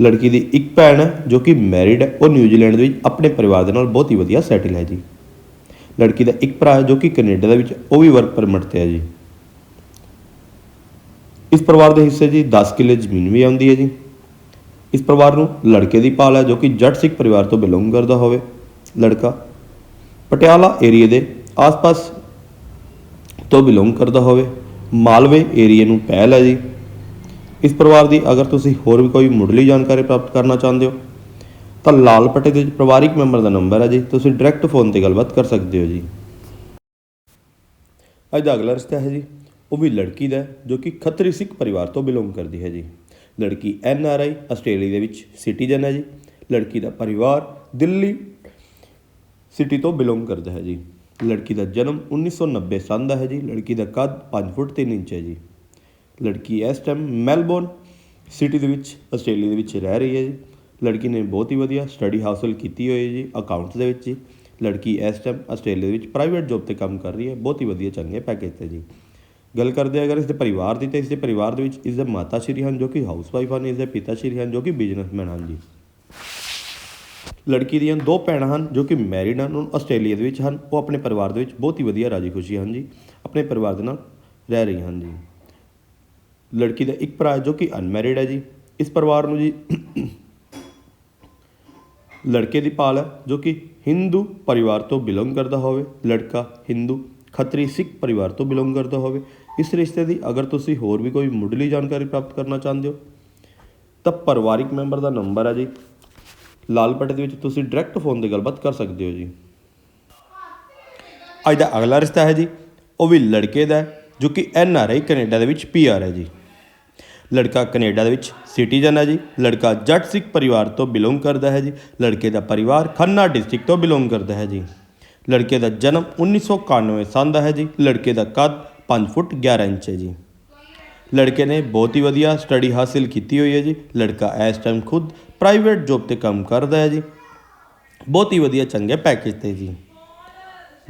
ਲੜਕੀ ਦੀ ਇੱਕ ਭੈਣ ਹੈ ਜੋ ਕਿ ਮੈਰਿਡ ਹੈ, ਉਹ ਨਿਊਜ਼ੀਲੈਂਡ ਦੇ ਵਿੱਚ ਆਪਣੇ ਪਰਿਵਾਰ ਦੇ ਨਾਲ ਬਹੁਤ ਹੀ ਵਧੀਆ ਸੈਟਲ ਹੈ ਜੀ। ਲੜਕੀ ਦਾ ਇੱਕ ਭਰਾ ਹੈ ਜੋ ਕਿ ਕੈਨੇਡਾ ਦੇ ਵਿੱਚ, ਉਹ ਵੀ ਵਰਕ ਪਰਮਿਟ ਤੇ ਹੈ ਜੀ। ਇਸ ਪਰਿਵਾਰ ਦੇ ਹਿੱਸੇ ਜੀ 10 ਕਿੱਲੇ ਜ਼ਮੀਨ ਵੀ ਆਉਂਦੀ ਹੈ ਜੀ। ਇਸ ਪਰਿਵਾਰ ਨੂੰ ਲੜਕੇ ਦੀ ਪਾਲ ਹੈ ਜੋ ਕਿ ਜੱਟ ਸਿੱਖ ਪਰਿਵਾਰ ਤੋਂ ਬਿਲੋਂਗ ਕਰਦਾ ਹੋਵੇ, ਲੜਕਾ। ਪਟਿਆਲਾ ਏਰੀਆ ਦੇ ਆਸ-ਪਾਸ ਤੋਂ ਬਿਲੋਂਗ ਕਰਦਾ ਹੋਵੇ, ਮਾਲਵੇ ਏਰੀਆ ਨੂੰ ਪਹਿਲ ਹੈ ਜੀ। ਇਸ ਪਰਿਵਾਰ ਦੀ ਅਗਰ ਤੁਸੀਂ ਹੋਰ ਵੀ ਕੋਈ ਮੁੱਢਲੀ ਜਾਣਕਾਰੀ ਪ੍ਰਾਪਤ ਕਰਨਾ ਚਾਹੁੰਦੇ ਹੋ, ਤਾਂ ਲਾਲ ਪੱਟੇ ਦੇ ਪਰਿਵਾਰਿਕ ਮੈਂਬਰ ਦਾ ਨੰਬਰ ਹੈ ਜੀ। ਤੁਸੀਂ ਡਾਇਰੈਕਟ ਫੋਨ ਤੇ ਗੱਲਬਾਤ ਕਰ ਸਕਦੇ ਹੋ ਜੀ। ਅੱਜ ਦਾ ਅਗਲਾ ਰਿਸ਼ਤਾ ਹੈ ਜੀ। ਉਹ ਵੀ ਲੜਕੀ ਦਾ ਜੋ ਕਿ ਖੱਤਰੀ ਸਿੱਖ ਪਰਿਵਾਰ ਤੋਂ ਬਿਲੋਂਗ ਕਰਦੀ ਹੈ ਜੀ। ਲੜਕੀ ਐਨ ਆਰ ਆਈ ਆਸਟ੍ਰੇਲੀਆ ਦੇ ਵਿੱਚ ਸਿਟੀਜ਼ਨ ਹੈ ਜੀ। ਲੜਕੀ ਦਾ ਪਰਿਵਾਰ ਦਿੱਲੀ ਸਿਟੀ ਤੋਂ ਬਿਲੋਂਗ ਕਰਦਾ ਹੈ ਜੀ। ਲੜਕੀ ਦਾ ਜਨਮ 1990 ਸਾਲ ਦਾ ਹੈ ਜੀ। ਲੜਕੀ ਦਾ ਕੱਦ 5 ਫੁੱਟ 3 ਇੰਚ ਹੈ ਜੀ। ਲੜਕੀ ਇਸ ਟਾਈਮ ਮੈਲਬੌਰਨ ਸਿਟੀ ਦੇ ਵਿੱਚ, ਆਸਟ੍ਰੇਲੀਆ ਦੇ ਵਿੱਚ ਰਹਿ ਰਹੀ ਹੈ ਜੀ। ਲੜਕੀ ਨੇ ਬਹੁਤ ਹੀ ਵਧੀਆ ਸਟੱਡੀ ਹਾਸਲ ਕੀਤੀ ਹੋਈ ਹੈ ਜੀ ਅਕਾਊਂਟਸ ਦੇ ਵਿੱਚ ਜੀ। ਲੜਕੀ ਇਸ ਟਾਈਮ ਆਸਟ੍ਰੇਲੀਆ ਦੇ ਵਿੱਚ ਪ੍ਰਾਈਵੇਟ ਜੌਬ ਤੇ ਕੰਮ ਕਰ ਰਹੀ ਹੈ। ਬਹੁਤ ਹੀ ਵਧੀਆ, ਚੰਗੇ ਪੈਕੇਜ ਤੇ ਜੀ। ਗੱਲ ਕਰਦੇ ਹਾਂ ਅਗਰ ਇਸ ਦੇ ਪਰਿਵਾਰ ਦੀ, ਤੇ ਇਸ ਦੇ ਪਰਿਵਾਰ ਦੇ ਵਿੱਚ ਇਸ ਦੇ ਮਾਤਾ ਸ਼੍ਰੀ ਹਨ ਜੋ ਕਿ ਹਾਊਸਵਾਈਫ ਹਨ, ਇਸ ਦੇ ਪਿਤਾ ਸ਼੍ਰੀ ਹਨ ਜੋ ਕਿ ਬਿਜ਼ਨਸਮੈਨ ਹਨ ਜੀ। ਲੜਕੀ ਦੀਆਂ ਦੋ ਭੈਣਾਂ ਹਨ ਜੋ ਕਿ ਮੈਰਿਡ ਹਨ, ਉਹ ਆਸਟ੍ਰੇਲੀਆ ਦੇ ਵਿੱਚ ਹਨ। ਉਹ ਆਪਣੇ ਪਰਿਵਾਰ ਦੇ ਵਿੱਚ ਬਹੁਤ ਹੀ ਵਧੀਆ ਰਾਜੀ ਖੁਸ਼ੀ ਹਨ ਜੀ। ਆਪਣੇ ਪਰਿਵਾਰ ਦੇ ਨਾਲ ਰਹਿ ਰਹੀ ਹਨ ਜੀ। ਲੜਕੀ ਦਾ ਇੱਕ ਭਰਾ ਹੈ ਜੋ ਕਿ ਅਨਮੈਰਿਡ ਹੈ ਜੀ। ਇਸ ਪਰਿਵਾਰ ਨੂੰ ਜੀ ਲੜਕੇ ਦੀ ਪਾਲ ਹੈ ਜੋ ਕਿ ਹਿੰਦੂ ਪਰਿਵਾਰ ਤੋਂ ਬਿਲੋਂਗ ਕਰਦਾ ਹੋਵੇ। ਲੜਕਾ ਹਿੰਦੂ ਖੱਤਰੀ ਸਿੱਖ ਪਰਿਵਾਰ ਤੋਂ ਬਿਲੋਂਗ ਕਰਦਾ ਹੋਵੇ। ਇਸ ਰਿਸ਼ਤੇ ਦੀ ਅਗਰ ਤੁਸੀਂ ਹੋਰ ਵੀ ਕੋਈ ਮੁੱਢਲੀ ਜਾਣਕਾਰੀ ਪ੍ਰਾਪਤ ਕਰਨਾ ਚਾਹੁੰਦੇ ਹੋ, ਤਾਂ ਪਰਿਵਾਰਿਕ ਮੈਂਬਰ ਦਾ ਨੰਬਰ ਹੈ ਜੀ। ਲਾਲ ਪੱਟੇ ਦੇ ਵਿੱਚ ਤੁਸੀਂ ਡਾਇਰੈਕਟ ਫੋਨ ਤੇ ਗੱਲਬਾਤ ਕਰ ਸਕਦੇ ਹੋ ਜੀ। ਅੱਜ ਦਾ ਅਗਲਾ ਰਿਸ਼ਤਾ ਹੈ ਜੀ, ਉਹ ਵੀ ਲੜਕੇ ਦਾ ਜੋ ਕਿ ਐਨ ਆਰ ਆਈ ਕੈਨੇਡਾ ਦੇ ਵਿੱਚ ਪੀ ਆਰ ਹੈ ਜੀ। ਲੜਕਾ ਕੈਨੇਡਾ ਦੇ ਵਿੱਚ ਸਿਟੀਜ਼ਨ ਹੈ ਜੀ, ਲੜਕਾ ਜੱਟ ਸਿੱਖ ਪਰਿਵਾਰ ਤੋਂ ਬਿਲੋਂਗ ਕਰਦਾ ਹੈ ਜੀ, ਲੜਕੇ ਦਾ ਪਰਿਵਾਰ ਖੰਨਾ ਡਿਸਟ੍ਰਿਕਟ ਤੋਂ ਬਿਲੋਂਗ ਕਰਦਾ ਹੈ ਜੀ। ਲੜਕੇ ਦਾ ਜਨਮ 1991 ਸਾਲ ਦਾ ਹੈ ਜੀ, ਲੜਕੇ ਦਾ ਕੱਦ 5 ਫੁੱਟ 11 ਇੰਚ ਹੈ ਜੀ। ਲੜਕੇ ਨੇ ਬਹੁਤ ਹੀ ਵਧੀਆ ਸਟੱਡੀ ਹਾਸਿਲ ਕੀਤੀ ਹੋਈ ਹੈ ਜੀ, ਲੜਕਾ ਇਸ ਟਾਈਮ ਖੁਦ ਪ੍ਰਾਈਵੇਟ ਜੌਬ ਤੇ ਕੰਮ ਕਰਦਾ ਹੈ ਜੀ। ਬਹੁਤ ਹੀ ਵਧੀਆ ਚੰਗੇ ਪੈਕੇਜ ਤੇ ਜੀ।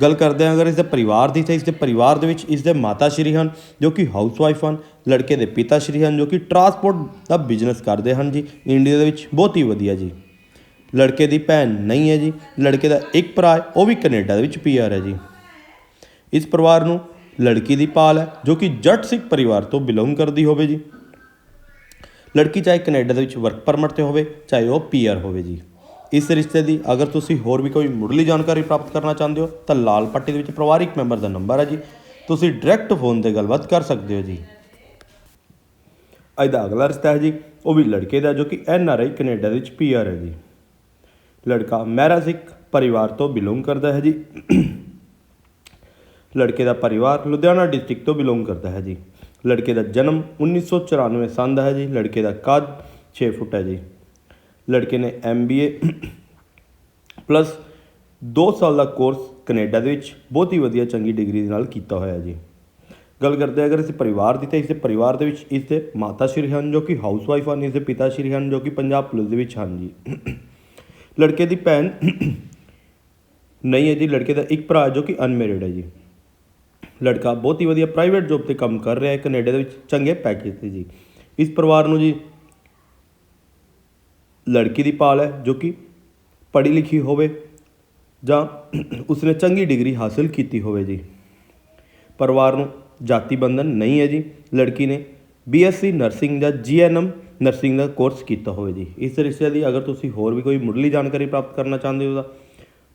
ਗੱਲ ਕਰਦੇ ਹਾਂ ਅਗਰ ਇਸ ਦੇ ਪਰਿਵਾਰ ਦੀ ਤਾਂ ਇਸ ਦੇ ਪਰਿਵਾਰ ਦੇ ਵਿੱਚ ਇਸ ਦੇ ਮਾਤਾ ਸ਼੍ਰੀ ਹਨ, ਜੋ ਕਿ ਹਾਊਸਵਾਈਫ ਹਨ ਲੜਕੇ ਦੇ ਪਿਤਾ ਸ਼੍ਰੀ ਹਨ ਜੋ ਕਿ ਟਰਾਂਸਪੋਰਟ ਦਾ ਬਿਜ਼ਨਸ ਕਰਦੇ ਹਨ ਜੀ। ਇੰਡੀਆ ਦੇ ਵਿੱਚ ਬਹੁਤ ਹੀ ਵਧੀਆ ਜੀ। ਲੜਕੇ ਦੀ ਭੈਣ ਨਹੀਂ ਹੈ ਜੀ। ਲੜਕੇ ਦਾ ਇੱਕ ਭਰਾ ਹੈ, ਉਹ ਵੀ ਕੈਨੇਡਾ ਦੇ ਵਿੱਚ ਪੀਆਰ ਹੈ ਜੀ। ਇਸ ਪਰਿਵਾਰ ਨੂੰ ਲੜਕੀ ਦੀ ਪਾਲ ਹੈ, ਜੋ ਕਿ ਜੱਟ ਸਿੱਖ ਪਰਿਵਾਰ ਤੋਂ ਬਿਲੋਂਗ ਕਰਦੀ ਹੋਵੇ ਜੀ। ਲੜਕੀ ਚਾਹੇ ਕੈਨੇਡਾ ਦੇ ਵਿੱਚ ਵਰਕ ਪਰਮਿਟ ਤੇ ਹੋਵੇ, ਚਾਹੇ ਉਹ ਪੀਆਰ ਹੋਵੇ ਜੀ। ਇਸ ਰਿਸ਼ਤੇ ਦੀ ਅਗਰ ਤੁਸੀਂ ਹੋਰ ਵੀ ਕੋਈ ਮੁੱਢਲੀ ਜਾਣਕਾਰੀ ਪ੍ਰਾਪਤ ਕਰਨਾ ਚਾਹੁੰਦੇ ਹੋ, ਤਾਂ ਲਾਲ ਪੱਟੀ ਦੇ ਵਿੱਚ ਪਰਿਵਾਰਿਕ ਮੈਂਬਰ ਦਾ ਨੰਬਰ ਹੈ ਜੀ। ਤੁਸੀਂ ਡਾਇਰੈਕਟ ਫੋਨ ਤੇ ਗੱਲਬਾਤ ਕਰ ਸਕਦੇ ਹੋ ਜੀ। ਅੱਜ ਦਾ ਅਗਲਾ ਰਿਸ਼ਤਾ ਹੈ ਜੀ, ਉਹ ਵੀ ਲੜਕੇ ਦਾ ਜੋ ਕਿ ਐਨ ਆਰ ਆਈ ਕੈਨੇਡਾ ਦੇ ਵਿੱਚ ਪੀ ਆਰ ਹੈ ਜੀ। ਲੜਕਾ ਮਹਿਰਾ ਸਿੱਖ, ਪਰਿਵਾਰ ਤੋਂ ਬਿਲੋਂਗ ਕਰਦਾ ਹੈ ਜੀ। ਲੜਕੇ ਦਾ ਪਰਿਵਾਰ ਲੁਧਿਆਣਾ ਡਿਸਟ੍ਰਿਕਟ ਤੋਂ ਬਿਲੋਂਗ ਕਰਦਾ ਹੈ ਜੀ। ਲੜਕੇ ਦਾ ਜਨਮ 1994 ਸੰਨ ਦਾ ਹੈ ਜੀ, ਲੜਕੇ ਦਾ ਕੱਦ 6 ਫੁੱਟ ਹੈ ਜੀ। ਲੜਕੇ ਨੇ ਐਮਬੀਏ ਪਲੱਸ 2 ਸਾਲ ਦਾ ਕੋਰਸ ਕੈਨੇਡਾ ਦੇ ਵਿੱਚ ਬਹੁਤ ਹੀ ਵਧੀਆ ਚੰਗੀ ਡਿਗਰੀ ਦੇ ਨਾਲ ਕੀਤਾ ਹੋਇਆ ਜੀ। ਗੱਲ ਕਰਦੇ ਅਗਰ ਇਸ ਪਰਿਵਾਰ ਦੀ ਤਾਂ ਇਸ ਦੇ ਪਰਿਵਾਰ ਦੇ ਵਿੱਚ ਇਸ ਦੇ ਮਾਤਾ ਸ਼੍ਰੀ ਹਨ ਜੋ ਕਿ ਹਾਊਸਵਾਈਫ ਹਨ, ਇਸ ਦੇ ਪਿਤਾ ਸ਼੍ਰੀ ਹਨ ਜੋ ਕਿ ਪੰਜਾਬ ਪੁਲਿਸ ਦੇ ਵਿੱਚ ਹਨ ਜੀ। ਲੜਕੇ ਦੀ ਭੈਣ ਨਹੀਂ ਹੈ ਜੀ, ਲੜਕੇ ਦਾ ਇੱਕ ਭਰਾ ਜੋ ਕਿ ਅਨਮੈਰਿਡ ਹੈ ਜੀ। ਲੜਕਾ ਬਹੁਤ ਹੀ ਵਧੀਆ ਪ੍ਰਾਈਵੇਟ ਜੌਬ ਤੇ ਕੰਮ ਕਰ ਰਿਹਾ ਹੈ, ਕੈਨੇਡਾ ਦੇ ਵਿੱਚ ਚੰਗੇ ਪੈਕੇਜ ਤੇ ਜੀ। ਇਸ ਪਰਿਵਾਰ ਨੂੰ ਜੀ ਲੜਕੀ ਦੀ ਪਾਲ ਹੈ ਜੋ ਕਿ ਪੜ੍ਹੀ ਲਿਖੀ ਹੋਵੇ ਜਾਂ ਉਸਨੇ ਚੰਗੀ ਡਿਗਰੀ ਹਾਸਲ ਕੀਤੀ ਹੋਵੇ ਜੀ। ਪਰਿਵਾਰ ਨੂੰ ਜਾਤੀ ਬੰਧਨ ਨਹੀਂ ਹੈ ਜੀ, ਲੜਕੀ ਨੇ ਬੀਐਸਸੀ ਨਰਸਿੰਗ ਜਾਂ ਜੀਐਨਐਮ ਨਰਸਿੰਗ ਦਾ ਕੋਰਸ ਕੀਤਾ ਹੋਵੇ ਜੀ। ਇਸ ਰਿਸ਼ਤੇ ਦੀ ਅਗਰ ਤੁਸੀਂ ਹੋਰ ਵੀ ਕੋਈ ਮੁੱਢਲੀ ਜਾਣਕਾਰੀ ਪ੍ਰਾਪਤ ਕਰਨਾ ਚਾਹੁੰਦੇ ਹੋ ਤਾਂ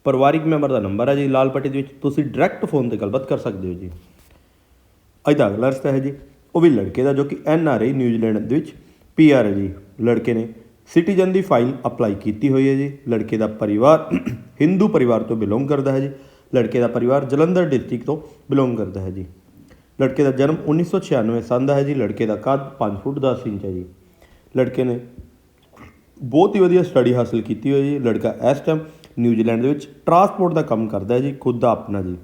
ਪਰਿਵਾਰਿਕ ਮੈਂਬਰ ਦਾ ਨੰਬਰ ਹੈ ਜੀ, ਲਾਲ ਪੱਟੀ ਦੇ ਵਿੱਚ। ਤੁਸੀਂ ਡਾਇਰੈਕਟ ਫੋਨ ਤੇ ਗੱਲਬਾਤ ਕਰ ਸਕਦੇ ਹੋ ਜੀ। ਅੱਜ ਦਾ ਅਗਲਾ ਰਿਸ਼ਤਾ ਹੈ ਜੀ, ਉਹ ਵੀ ਲੜਕੇ ਦਾ ਜੋ ਕਿ ਐਨ ਆਰ ਆਈ ਨਿਊਜ਼ੀਲੈਂਡ ਦੇ ਵਿੱਚ ਪੀ ਆਰ ਹੈ ਜੀ। ਲੜਕੇ ਨੇ ਸਿਟੀਜ਼ਨ ਦੀ ਫਾਈਲ ਅਪਲਾਈ ਕੀਤੀ ਹੋਈ ਹੈ ਜੀ। ਲੜਕੇ ਦਾ ਪਰਿਵਾਰ ਹਿੰਦੂ ਪਰਿਵਾਰ ਤੋਂ ਬਿਲੋਂਗ ਕਰਦਾ ਹੈ ਜੀ। ਲੜਕੇ ਦਾ ਪਰਿਵਾਰ ਜਲੰਧਰ ਡਿਸਟ੍ਰਿਕਟ ਤੋਂ ਬਿਲੋਂਗ ਕਰਦਾ ਹੈ ਜੀ। ਲੜਕੇ ਦਾ ਜਨਮ 1996 ਸੰਨ ਦਾ ਹੈ ਜੀ, ਲੜਕੇ ਦਾ ਕੱਦ 5 ਫੁੱਟ 10 ਇੰਚ ਹੈ ਜੀ। ਲੜਕੇ ਨੇ ਬਹੁਤ ਹੀ ਵਧੀਆ ਸਟੱਡੀ ਹਾਸਲ ਕੀਤੀ ਹੋਈ ਜੀ। ਲੜਕਾ ਇਸ ਟਾਈਮ ਨਿਊਜ਼ੀਲੈਂਡ ਦੇ ਵਿੱਚ ਟਰਾਂਸਪੋਰਟ ਦਾ ਕੰਮ ਕਰਦਾ ਹੈ ਜੀ, ਖੁਦ ਦਾ ਆਪਣਾ ਜੀ।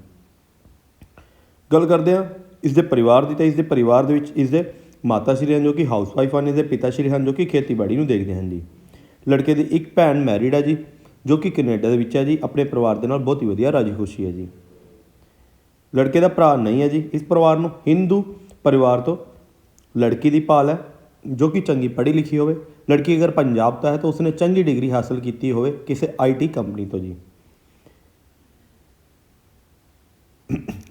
ਗੱਲ ਕਰਦੇ ਹਾਂ ਇਸ ਦੇ ਪਰਿਵਾਰ ਦੀ, ਤਾਂ ਇਸ ਦੇ ਪਰਿਵਾਰ ਦੇ ਵਿੱਚ ਇਸ ਦੇ ਮਾਤਾ ਸ਼੍ਰੀ ਹਨ ਜੋ ਕਿ ਹਾਊਸਵਾਈਫ ਹਨ ਇਸ ਦੇ ਪਿਤਾ ਸ਼੍ਰੀ ਹਨ ਜੋ ਕਿ ਖੇਤੀਬਾੜੀ ਨੂੰ ਦੇਖਦੇ ਹਨ ਜੀ। ਲੜਕੇ ਦੀ ਇੱਕ ਭੈਣ ਮੈਰਿਡ ਹੈ ਜੀ, ਜੋ ਕਿ ਕੈਨੇਡਾ ਦੇ ਵਿੱਚ ਹੈ ਜੀ, ਆਪਣੇ ਪਰਿਵਾਰ ਦੇ ਨਾਲ ਬਹੁਤ ਹੀ ਵਧੀਆ ਰਾਜੀ ਖੁਸ਼ੀ ਹੈ ਜੀ। ਲੜਕੇ ਦਾ ਭਰਾ ਨਹੀਂ ਹੈ ਜੀ। ਇਸ ਪਰਿਵਾਰ ਨੂੰ ਹਿੰਦੂ ਪਰਿਵਾਰ ਤੋਂ ਲੜਕੀ ਦੀ ਭਾਲ ਹੈ, ਜੋ ਕਿ ਚੰਗੀ ਪੜ੍ਹੀ ਲਿਖੀ ਹੋਵੇ। ਲੜਕੀ ਅਗਰ ਪੰਜਾਬ ਤੋਂ ਹੈ ਤਾਂ ਉਸਨੇ ਚੰਗੀ ਡਿਗਰੀ ਹਾਸਲ ਕੀਤੀ ਹੋਵੇ ਕਿਸੇ ਆਈਟੀ ਕੰਪਨੀ ਤੋਂ ਜੀ।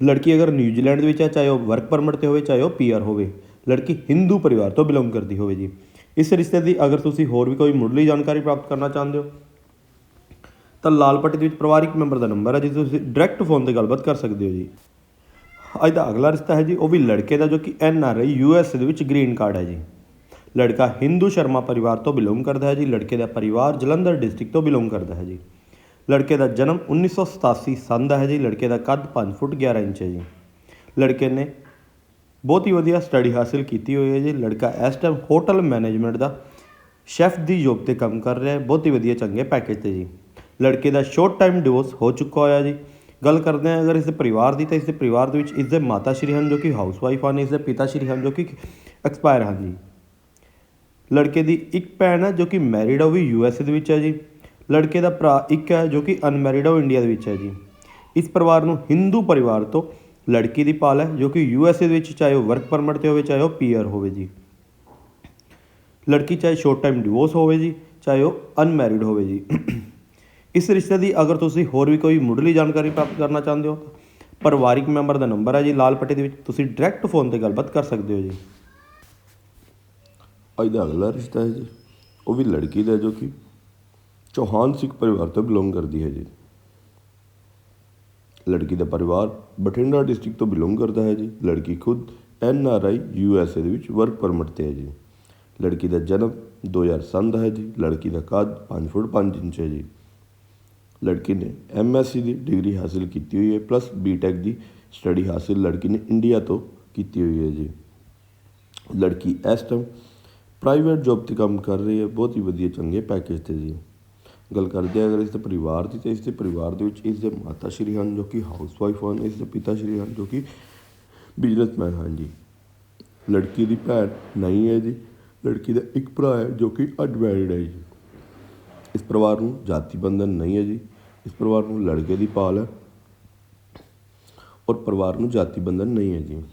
ਲੜਕੀ ਅਗਰ ਨਿਊਜ਼ੀਲੈਂਡ ਦੇ ਵਿੱਚ ਹੈ, ਚਾਹੇ ਉਹ ਵਰਕ ਪਰਮਿਟ ਤੇ ਹੋਵੇ, ਚਾਹੇ ਉਹ ਪੀਆਰ ਹੋਵੇ, ਲੜਕੀ ਹਿੰਦੂ ਪਰਿਵਾਰ ਤੋਂ ਬਿਲੋਂਗ ਕਰਦੀ ਹੋਵੇ ਜੀ। ਇਸ ਰਿਸ਼ਤੇ ਦੀ ਅਗਰ ਤੁਸੀਂ ਹੋਰ ਵੀ ਕੋਈ ਮੁੱਢਲੀ ਜਾਣਕਾਰੀ ਪ੍ਰਾਪਤ ਕਰਨਾ ਚਾਹੁੰਦੇ ਹੋ, ਤਾਂ ਲਾਲ ਪੱਟੀ ਦੇ ਵਿੱਚ ਪਰਿਵਾਰਿਕ ਮੈਂਬਰ ਦਾ ਨੰਬਰ ਹੈ, ਜਿਸ ਤੁਸੀਂ ਡਾਇਰੈਕਟ ਫੋਨ ਤੇ ਗੱਲਬਾਤ ਕਰ ਸਕਦੇ ਹੋ ਜੀ। ਅੱਜ ਦਾ ਅਗਲਾ ਰਿਸ਼ਤਾ ਹੈ ਜੀ, ਉਹ ਵੀ ਲੜਕੇ ਦਾ ਜੋ ਕਿ N R I U S ਦੇ ਵਿੱਚ ਗ੍ਰੀਨ ਕਾਰਡ ਹੈ ਜੀ। ਲੜਕਾ ਹਿੰਦੂ ਸ਼ਰਮਾ ਪਰਿਵਾਰ ਤੋਂ ਬਿਲੋਂਗ ਕਰਦਾ ਹੈ ਜੀ, ਲੜਕੇ ਦਾ ਪਰਿਵਾਰ ਜਲੰਧਰ ਡਿਸਟ੍ਰਿਕਟ ਤੋਂ ਬਿਲੋਂਗ ਕਰਦਾ ਹੈ ਜੀ। ਲੜਕੇ ਦਾ ਜਨਮ 1987 ਸੰਨ ਦਾ ਹੈ ਜੀ, ਲੜਕੇ ਦਾ ਕੱਦ 5 ਫੁੱਟ 11 ਇੰਚ ਹੈ ਜੀ। ਲੜਕੇ ਨੇ ਬਹੁਤ ਹੀ ਵਧੀਆ ਸਟੱਡੀ ਹਾਸਿਲ ਕੀਤੀ ਹੋਈ ਹੈ ਜੀ। ਲੜਕਾ ਇਸ ਟਾਈਮ ਹੋਟਲ ਮੈਨੇਜਮੈਂਟ ਦਾ ਸ਼ੈਫ ਦੀ ਜੋਬ ਤੇ ਕੰਮ ਕਰ ਰਿਹਾ ਹੈ, ਬਹੁਤ ਹੀ ਵਧੀਆ ਚੰਗੇ ਪੈਕੇਜ ਤੇ ਜੀ। ਲੜਕੇ ਦਾ ਸ਼ਾਰਟ ਟਾਈਮ ਡਿਵੋਰਸ ਹੋ ਚੁੱਕਾ ਹੋਇਆ ਜੀ। ਗੱਲ ਕਰਦੇ ਹਾਂ, ਅਗਰ ਇਸ ਦੇ ਪਰਿਵਾਰ ਦੀ ਤਾਂ ਇਸ ਦੇ ਪਰਿਵਾਰ ਦੇ ਵਿੱਚ ਇਸ ਦੇ ਮਾਤਾ ਸ਼੍ਰੀ ਹਨ ਜੋ ਕਿ ਹਾਊਸ ਵਾਈਫ ਹਨ, ਇਸ ਦੇ ਪਿਤਾ ਸ਼੍ਰੀ ਹਨ ਜੋ ਕਿ ਐਕਸਪਾਇਰ ਹਨ ਜੀ। ਲੜਕੇ ਦੀ ਇੱਕ ਭੈਣ ਹੈ ਜੋ ਕਿ ਮੈਰਿਡ ਹੈ ਉਹ ਵੀ ਯੂ ਐਸ ਦੇ ਵਿੱਚ ਹੈ ਜੀ। ਲੜਕੇ ਦਾ ਭਰਾ ਇੱਕ ਹੈ ਜੋ ਕਿ ਅਨਮੈਰਿਡ ਹੈ ਉਹ ਇੰਡੀਆ ਦੇ ਵਿੱਚ ਹੈ ਜੀ। ਇਸ ਪਰਿਵਾਰ ਨੂੰ ਹਿੰਦੂ ਪਰਿਵਾਰ ਤੋਂ ਲੜਕੀ ਦੀ ਪਾਲ ਹੈ ਜੋ ਕਿ ਯੂ ਐਸ ਦੇ ਵਿੱਚ, ਚਾਹੇ ਉਹ ਵਰਕ ਪਰਮਿਟ ਤੇ ਹੋਵੇ, ਚਾਹੇ ਉਹ ਪੀਆਰ ਹੋਵੇ ਜੀ। ਲੜਕੀ ਚਾਹੇ ਸ਼ਾਰਟ ਟਾਈਮ ਡਿਵੋਰਸ ਹੋਵੇ ਜੀ, ਚਾਹੇ ਉਹ ਅਨਮੈਰਿਡ ਹੋਵੇ ਜੀ। ਇਸ ਰਿਸ਼ਤੇ ਦੀ ਅਗਰ ਤੁਸੀਂ ਹੋਰ ਵੀ ਕੋਈ ਮੁੱਢਲੀ ਜਾਣਕਾਰੀ ਪ੍ਰਾਪਤ ਕਰਨਾ ਚਾਹੁੰਦੇ ਹੋ ਤਾਂ ਪਰਿਵਾਰਿਕ ਮੈਂਬਰ ਦਾ ਨੰਬਰ ਹੈ ਜੀ, ਲਾਲ ਪੱਟੀ ਦੇ ਵਿੱਚ। ਤੁਸੀਂ ਡਾਇਰੈਕਟ ਫੋਨ ਤੇ ਗੱਲਬਾਤ ਕਰ ਸਕਦੇ ਹੋ ਜੀ। ਇਹਦਾ ਅਗਲਾ ਰਿਸ਼ਤਾ ਹੈ ਜੀ, ਉਹ ਵੀ ਲੜਕੀ ਦਾ ਜੋ ਕਿ ਚੌਹਾਨ ਸਿੱਖ ਪਰਿਵਾਰ ਤੋਂ ਬਿਲੋਂਗ ਕਰਦੀ ਹੈ ਜੀ। ਲੜਕੀ ਦਾ ਪਰਿਵਾਰ ਬਠਿੰਡਾ ਡਿਸਟ੍ਰਿਕਟ ਤੋਂ ਬਿਲੋਂਗ ਕਰਦਾ ਹੈ ਜੀ। ਲੜਕੀ ਖੁਦ N R I U S A ਦੇ ਵਿੱਚ ਵਰਕ ਪਰਮਿਟ ਤੇ ਹੈ ਜੀ। ਲੜਕੀ ਦਾ ਜਨਮ 2007 ਦਾ ਹੈ ਜੀ। ਲੜਕੀ ਦਾ ਕੱਦ 5 ਫੁੱਟ 5 ਇੰਚ ਹੈ ਜੀ। ਲੜਕੀ ਨੇ ਐਮਐਸਸੀ ਦੀ ਡਿਗਰੀ ਹਾਸਿਲ ਕੀਤੀ ਹੋਈ ਹੈ ਪਲੱਸ ਬੀਟੈਕ ਦੀ ਸਟੱਡੀ ਹਾਸਿਲ ਲੜਕੀ ਨੇ ਇੰਡੀਆ ਤੋਂ ਕੀਤੀ ਹੋਈ ਹੈ ਜੀ। ਲੜਕੀ ਇਸ ਟਾਈਮ ਪ੍ਰਾਈਵੇਟ ਜੌਬ ਤੇ ਕੰਮ ਕਰ ਰਹੀ ਹੈ, ਬਹੁਤ ਹੀ ਵਧੀਆ ਚੰਗੇ ਪੈਕੇਜ ਤੇ ਜੀ। ਗੱਲ ਕਰਦੇ ਹਾਂ ਅਗਰ ਇਸ ਦੇ ਪਰਿਵਾਰ ਦੀ, ਤਾਂ ਇਸ ਦੇ ਪਰਿਵਾਰ ਦੇ ਵਿੱਚ ਇਸ ਦੇ ਮਾਤਾ ਸ਼੍ਰੀ ਹਨ ਜੋ ਕਿ ਹਾਊਸ ਵਾਈਫ ਹਨ, ਇਸ ਦੇ ਪਿਤਾ ਸ਼੍ਰੀ ਹਨ ਜੋ ਕਿ ਬਿਜ਼ਨਸਮੈਨ ਹਨ ਜੀ। ਲੜਕੀ ਦੀ ਭੈਣ ਨਹੀਂ ਹੈ ਜੀ, ਲੜਕੀ ਦਾ ਇੱਕ ਭਰਾ ਹੈ ਜੋ ਕਿ ਅਨਮੈਰਿਡ ਹੈ ਜੀ। ਇਸ ਪਰਿਵਾਰ ਨੂੰ ਜਾਤੀ ਬੰਧਨ ਨਹੀਂ ਹੈ ਜੀ। ਇਸ ਪਰਿਵਾਰ ਨੂੰ ਲੜਕੇ ਦੀ ਪਾਲ ਹੈ ਔਰ ਪਰਿਵਾਰ ਨੂੰ ਜਾਤੀ ਬੰਧਨ ਨਹੀਂ ਹੈ ਜੀ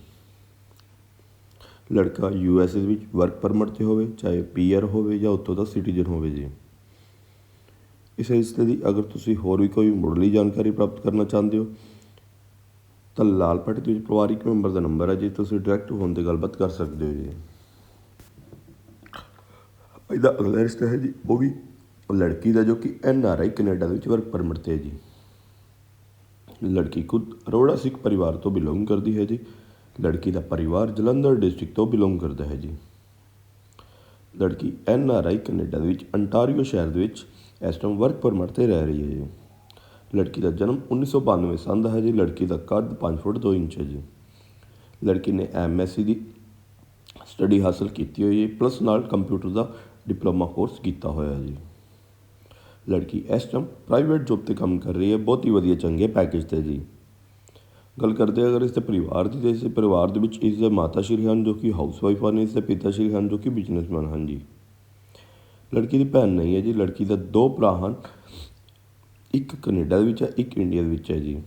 ਲੜਕਾ ਯੂ ਐਸ ਏ ਵਿੱਚ ਵਰਕ ਪਰਮਿਟ ਤੇ ਹੋਵੇ, ਚਾਹੇ ਪੀਆਰ ਹੋਵੇ ਜਾਂ ਉੱਥੋਂ ਦਾ ਸਿਟੀਜ਼ਨ ਹੋਵੇ ਜੀ। ਇਸ ਰਿਸ਼ਤੇ ਦੀ ਅਗਰ ਤੁਸੀਂ ਹੋਰ ਵੀ ਕੋਈ ਮੁੱਢਲੀ ਜਾਣਕਾਰੀ ਪ੍ਰਾਪਤ ਕਰਨਾ ਚਾਹੁੰਦੇ ਹੋ, ਤਾਂ ਲਾਲ ਦੇ ਵਿੱਚ ਪਰਿਵਾਰਿਕ ਮੈਂਬਰ ਦਾ ਨੰਬਰ ਹੈ ਜੀ, ਤੁਸੀਂ ਡਾਇਰੈਕਟ ਫੋਨ ਤੇ ਗੱਲਬਾਤ ਕਰ ਸਕਦੇ ਹੋ ਜੀ। ਇਹਦਾ ਅਗਲਾ ਰਿਸ਼ਤਾ ਹੈ ਜੀ, ਉਹ ਵੀ ਲੜਕੀ ਦਾ ਜੋ ਕਿ ਐਨ ਆਰ ਆਈ ਕੈਨੇਡਾ ਦੇ ਵਿੱਚ ਵਰਕ ਪਰਮਿਟ ਤੇ ਹੈ ਜੀ। ਲੜਕੀ ਖੁਦ ਅਰੋੜਾ ਸਿੱਖ ਪਰਿਵਾਰ ਤੋਂ ਬਿਲੋਂਗ ਕਰਦੀ ਹੈ ਜੀ। ਲੜਕੀ ਦਾ ਪਰਿਵਾਰ ਜਲੰਧਰ ਡਿਸਟ੍ਰਿਕਟ ਤੋਂ ਬਿਲੋਂਗ ਕਰਦਾ ਹੈ ਜੀ। ਲੜਕੀ ਐਨ ਆਰ ਆਈ ਕੈਨੇਡਾ ਦੇ ਵਿੱਚ ਅੰਟਾਰੀਓ ਸ਼ਹਿਰ ਦੇ ਵਿੱਚ ਇਸ ਟਾਈਮ ਵਰਕ ਪਰਮਿਟ ਤੇ ਰਹਿ ਰਹੀ ਹੈ ਜੀ। ਲੜਕੀ ਦਾ ਜਨਮ 1992 ਸੰਨ ਦਾ ਹੈ ਜੀ। ਲੜਕੀ ਦਾ ਕੱਦ 5 ਫੁੱਟ 2 ਇੰਚ ਹੈ ਜੀ। ਲੜਕੀ ਨੇ ਐਮਐਸਸੀ ਦੀ ਸਟੱਡੀ ਹਾਸਲ ਕੀਤੀ ਹੋਈ ਹੈ ਪਲੱਸ ਨਾਲ ਕੰਪਿਊਟਰ ਦਾ ਡਿਪਲੋਮਾ ਕੋਰਸ ਕੀਤਾ ਹੋਇਆ ਹੈ ਜੀ। ਲੜਕੀ ਇਸ ਟਾਈਮ ਪ੍ਰਾਈਵੇਟ ਜੋਬ ਤੇ ਕੰਮ ਕਰ ਰਹੀ ਹੈ, ਬਹੁਤ ਹੀ ਵਧੀਆ ਚੰਗੇ ਪੈਕੇਜ ਤੇ ਜੀ। ਗੱਲ ਕਰਦੇ ਅਗਰ ਇਸ ਦੇ ਪਰਿਵਾਰ ਦੀ, ਤਾਂ ਇਸ ਪਰਿਵਾਰ ਦੇ ਵਿੱਚ ਇਸ ਦੇ ਮਾਤਾ ਸ਼੍ਰੀ ਹਨ ਜੋ ਕਿ ਹਾਊਸ ਵਾਈਫ ਹਨ, ਇਸ ਦੇ ਪਿਤਾ ਸ਼੍ਰੀ ਹਨ ਜੋ ਕਿ ਬਿਜ਼ਨਸਮੈਨ ਹਨ ਜੀ। ਲੜਕੀ ਦੀ ਭੈਣ ਨਹੀਂ ਹੈ ਜੀ, ਲੜਕੀ ਦਾ ਦੋ ਭਰਾ ਹਨ। ਇੱਕ ਕੈਨੇਡਾ ਦੇ ਵਿੱਚ ਹੈ, ਇੱਕ ਇੰਡੀਆ ਦੇ ਵਿੱਚ ਹੈ ਜੀ।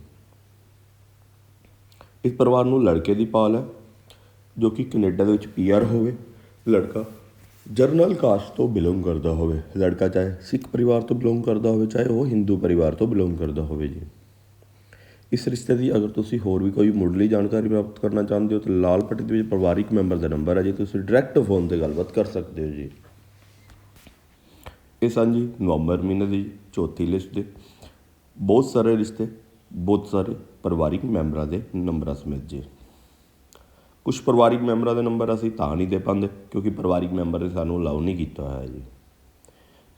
ਇਸ ਪਰਿਵਾਰ ਨੂੰ ਲੜਕੇ ਦੀ ਪਾਲ ਹੈ, ਜੋ ਕਿ ਕੈਨੇਡਾ ਦੇ ਵਿੱਚ ਪੀਆਰ ਹੋਵੇ, ਲੜਕਾ ਜਰਨਲ ਕਾਸਟ ਤੋਂ ਬਿਲੋਂਗ ਕਰਦਾ ਹੋਵੇ, ਲੜਕਾ ਚਾਹੇ ਸਿੱਖ ਪਰਿਵਾਰ ਤੋਂ ਬਿਲੋਂਗ ਕਰਦਾ ਹੋਵੇ, ਚਾਹੇ ਉਹ ਹਿੰਦੂ ਪਰਿਵਾਰ ਤੋਂ ਬਿਲੋਂਗ ਕਰਦਾ ਹੋਵੇ ਜੀ। ਇਸ ਰਿਸ਼ਤੇ ਦੀ ਅਗਰ ਤੁਸੀਂ ਹੋਰ ਵੀ ਕੋਈ ਮੁੱਢਲੀ ਜਾਣਕਾਰੀ ਪ੍ਰਾਪਤ ਕਰਨਾ ਚਾਹੁੰਦੇ ਹੋ, ਤਾਂ ਲਾਲ ਪੱਟੀ ਦੇ ਵਿੱਚ ਪਰਿਵਾਰਿਕ ਮੈਂਬਰ ਦਾ ਨੰਬਰ ਹੈ ਜੀ। ਤੁਸੀਂ ਡਾਇਰੈਕਟ ਫੋਨ ਤੇ ਗੱਲਬਾਤ ਕਰ ਸਕਦੇ ਹੋ ਜੀ। ਇਹ ਸਾਂਝੀ ਨਵੰਬਰ ਮਹੀਨੇ ਦੀ ਚੌਥੀ ਲਿਸਟ ਦੇ ਬਹੁਤ ਸਾਰੇ ਰਿਸ਼ਤੇ, ਬਹੁਤ ਸਾਰੇ ਪਰਿਵਾਰਿਕ ਮੈਂਬਰਾਂ ਦੇ ਨੰਬਰਾਂ ਸਮੇਤ ਜੀ। ਕੁਝ ਪਰਿਵਾਰਿਕ ਮੈਂਬਰਾਂ ਦੇ ਨੰਬਰ ਅਸੀਂ ਤਾਂ ਨਹੀਂ ਦੇ ਪਾਉਂਦੇ, ਕਿਉਂਕਿ ਪਰਿਵਾਰਿਕ ਮੈਂਬਰ ਨੇ ਸਾਨੂੰ ਅਲਾਉ ਨਹੀਂ ਕੀਤਾ ਹੋਇਆ ਜੀ।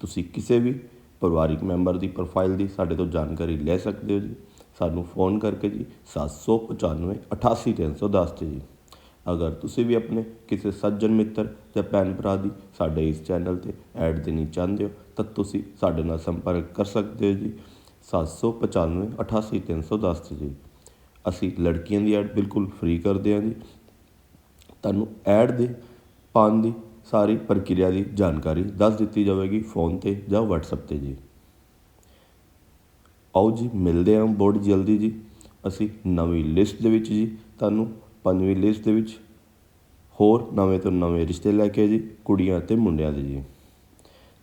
ਤੁਸੀਂ ਕਿਸੇ ਵੀ ਪਰਿਵਾਰਿਕ ਮੈਂਬਰ ਦੀ ਪ੍ਰੋਫਾਈਲ ਦੀ ਸਾਡੇ ਤੋਂ ਜਾਣਕਾਰੀ ਲੈ ਸਕਦੇ ਹੋ ਜੀ। ਸਾਨੂੰ ਫੋਨ ਕਰਕੇ ਜੀ 795 88310 ਤੇ ਜੀ। ਅਗਰ ਤੁਸੀਂ ਵੀ ਆਪਣੇ ਕਿਸੇ ਸੱਜਣ ਮਿੱਤਰ ਜਾਂ ਭੈਣ ਭਰਾ ਦੀ ਸਾਡੇ ਇਸ ਚੈਨਲ ਤੇ ਐਡ ਦੇਣੀ ਚਾਹੁੰਦੇ ਹੋ, ਤਾਂ ਤੁਸੀਂ ਸਾਡੇ ਨਾਲ ਸੰਪਰਕ ਕਰ ਸਕਦੇ ਹੋ ਜੀ। 795 88310 ਤੇ ਜੀ। ਅਸੀਂ ਲੜਕੀਆਂ ਦੀ ਐਡ ਬਿਲਕੁਲ ਫ੍ਰੀ ਕਰਦੇ ਹਾਂ ਜੀ। ਤੁਹਾਨੂੰ ਐਡ ਦੇ, ਪਾਉਣ ਦੀ ਸਾਰੀ ਪ੍ਰਕਿਰਿਆ ਦੀ ਜਾਣਕਾਰੀ ਦੱਸ ਦਿੱਤੀ ਜਾਵੇਗੀ ਫੋਨ ਤੇ ਜਾਂ WhatsApp ਤੇ ਜੀ। ਆਓ ਜੀ, ਮਿਲਦੇ ਹਾਂ ਬਹੁਤ ਜਲਦੀ ਜੀ। ਅਸੀਂ ਨਵੀਂ ਲਿਸਟ ਦੇ ਵਿੱਚ ਜੀ, ਤੁਹਾਨੂੰ ਪੰਜਵੀਂ ਲਿਸਟ ਦੇ ਵਿੱਚ ਹੋਰ ਨਵੇਂ ਤੋਂ ਨਵੇਂ ਰਿਸ਼ਤੇ ਲੈ ਕੇ ਜੀ, ਕੁੜੀਆਂ ਅਤੇ ਮੁੰਡਿਆਂ ਦੇ ਜੀ।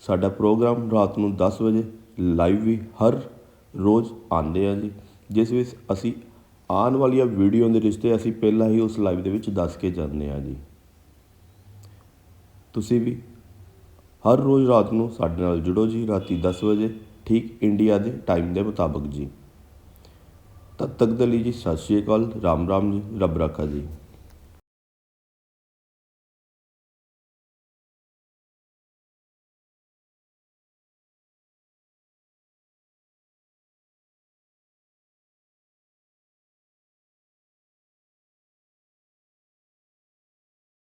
ਸਾਡਾ ਪ੍ਰੋਗਰਾਮ ਰਾਤ ਨੂੰ 10 ਵਜੇ ਲਾਈਵ ਵੀ ਹਰ ਰੋਜ਼ ਆਉਂਦੇ ਆ ਜੀ, ਜਿਸ ਵਿੱਚ ਅਸੀਂ ਆਉਣ ਵਾਲੀਆਂ ਵੀਡੀਓ ਦੇ ਰਿਸ਼ਤੇ ਅਸੀਂ ਪਹਿਲਾਂ ਹੀ ਉਸ ਲਾਈਵ ਦੇ ਵਿੱਚ ਦੱਸ ਕੇ ਜਾਂਦੇ ਆ ਜੀ। ਤੁਸੀਂ ਵੀ ਹਰ ਰੋਜ਼ ਰਾਤ ਨੂੰ ਸਾਡੇ ਨਾਲ ਜੁੜੋ ਜੀ, ਰਾਤੀ 10 ਵਜੇ, ਠੀਕ ਇੰਡੀਆ ਦੇ ਟਾਈਮ ਦੇ ਮੁਤਾਬਕ ਜੀ। ਤਦ ਤੱਕ ਦੇ ਲਈ ਜੀ, ਸਤਿ ਸ਼੍ਰੀ ਅਕਾਲ, ਰਾਮ ਰਾਮ ਜੀ, ਰੱਬ ਰਾਖਾ ਜੀ।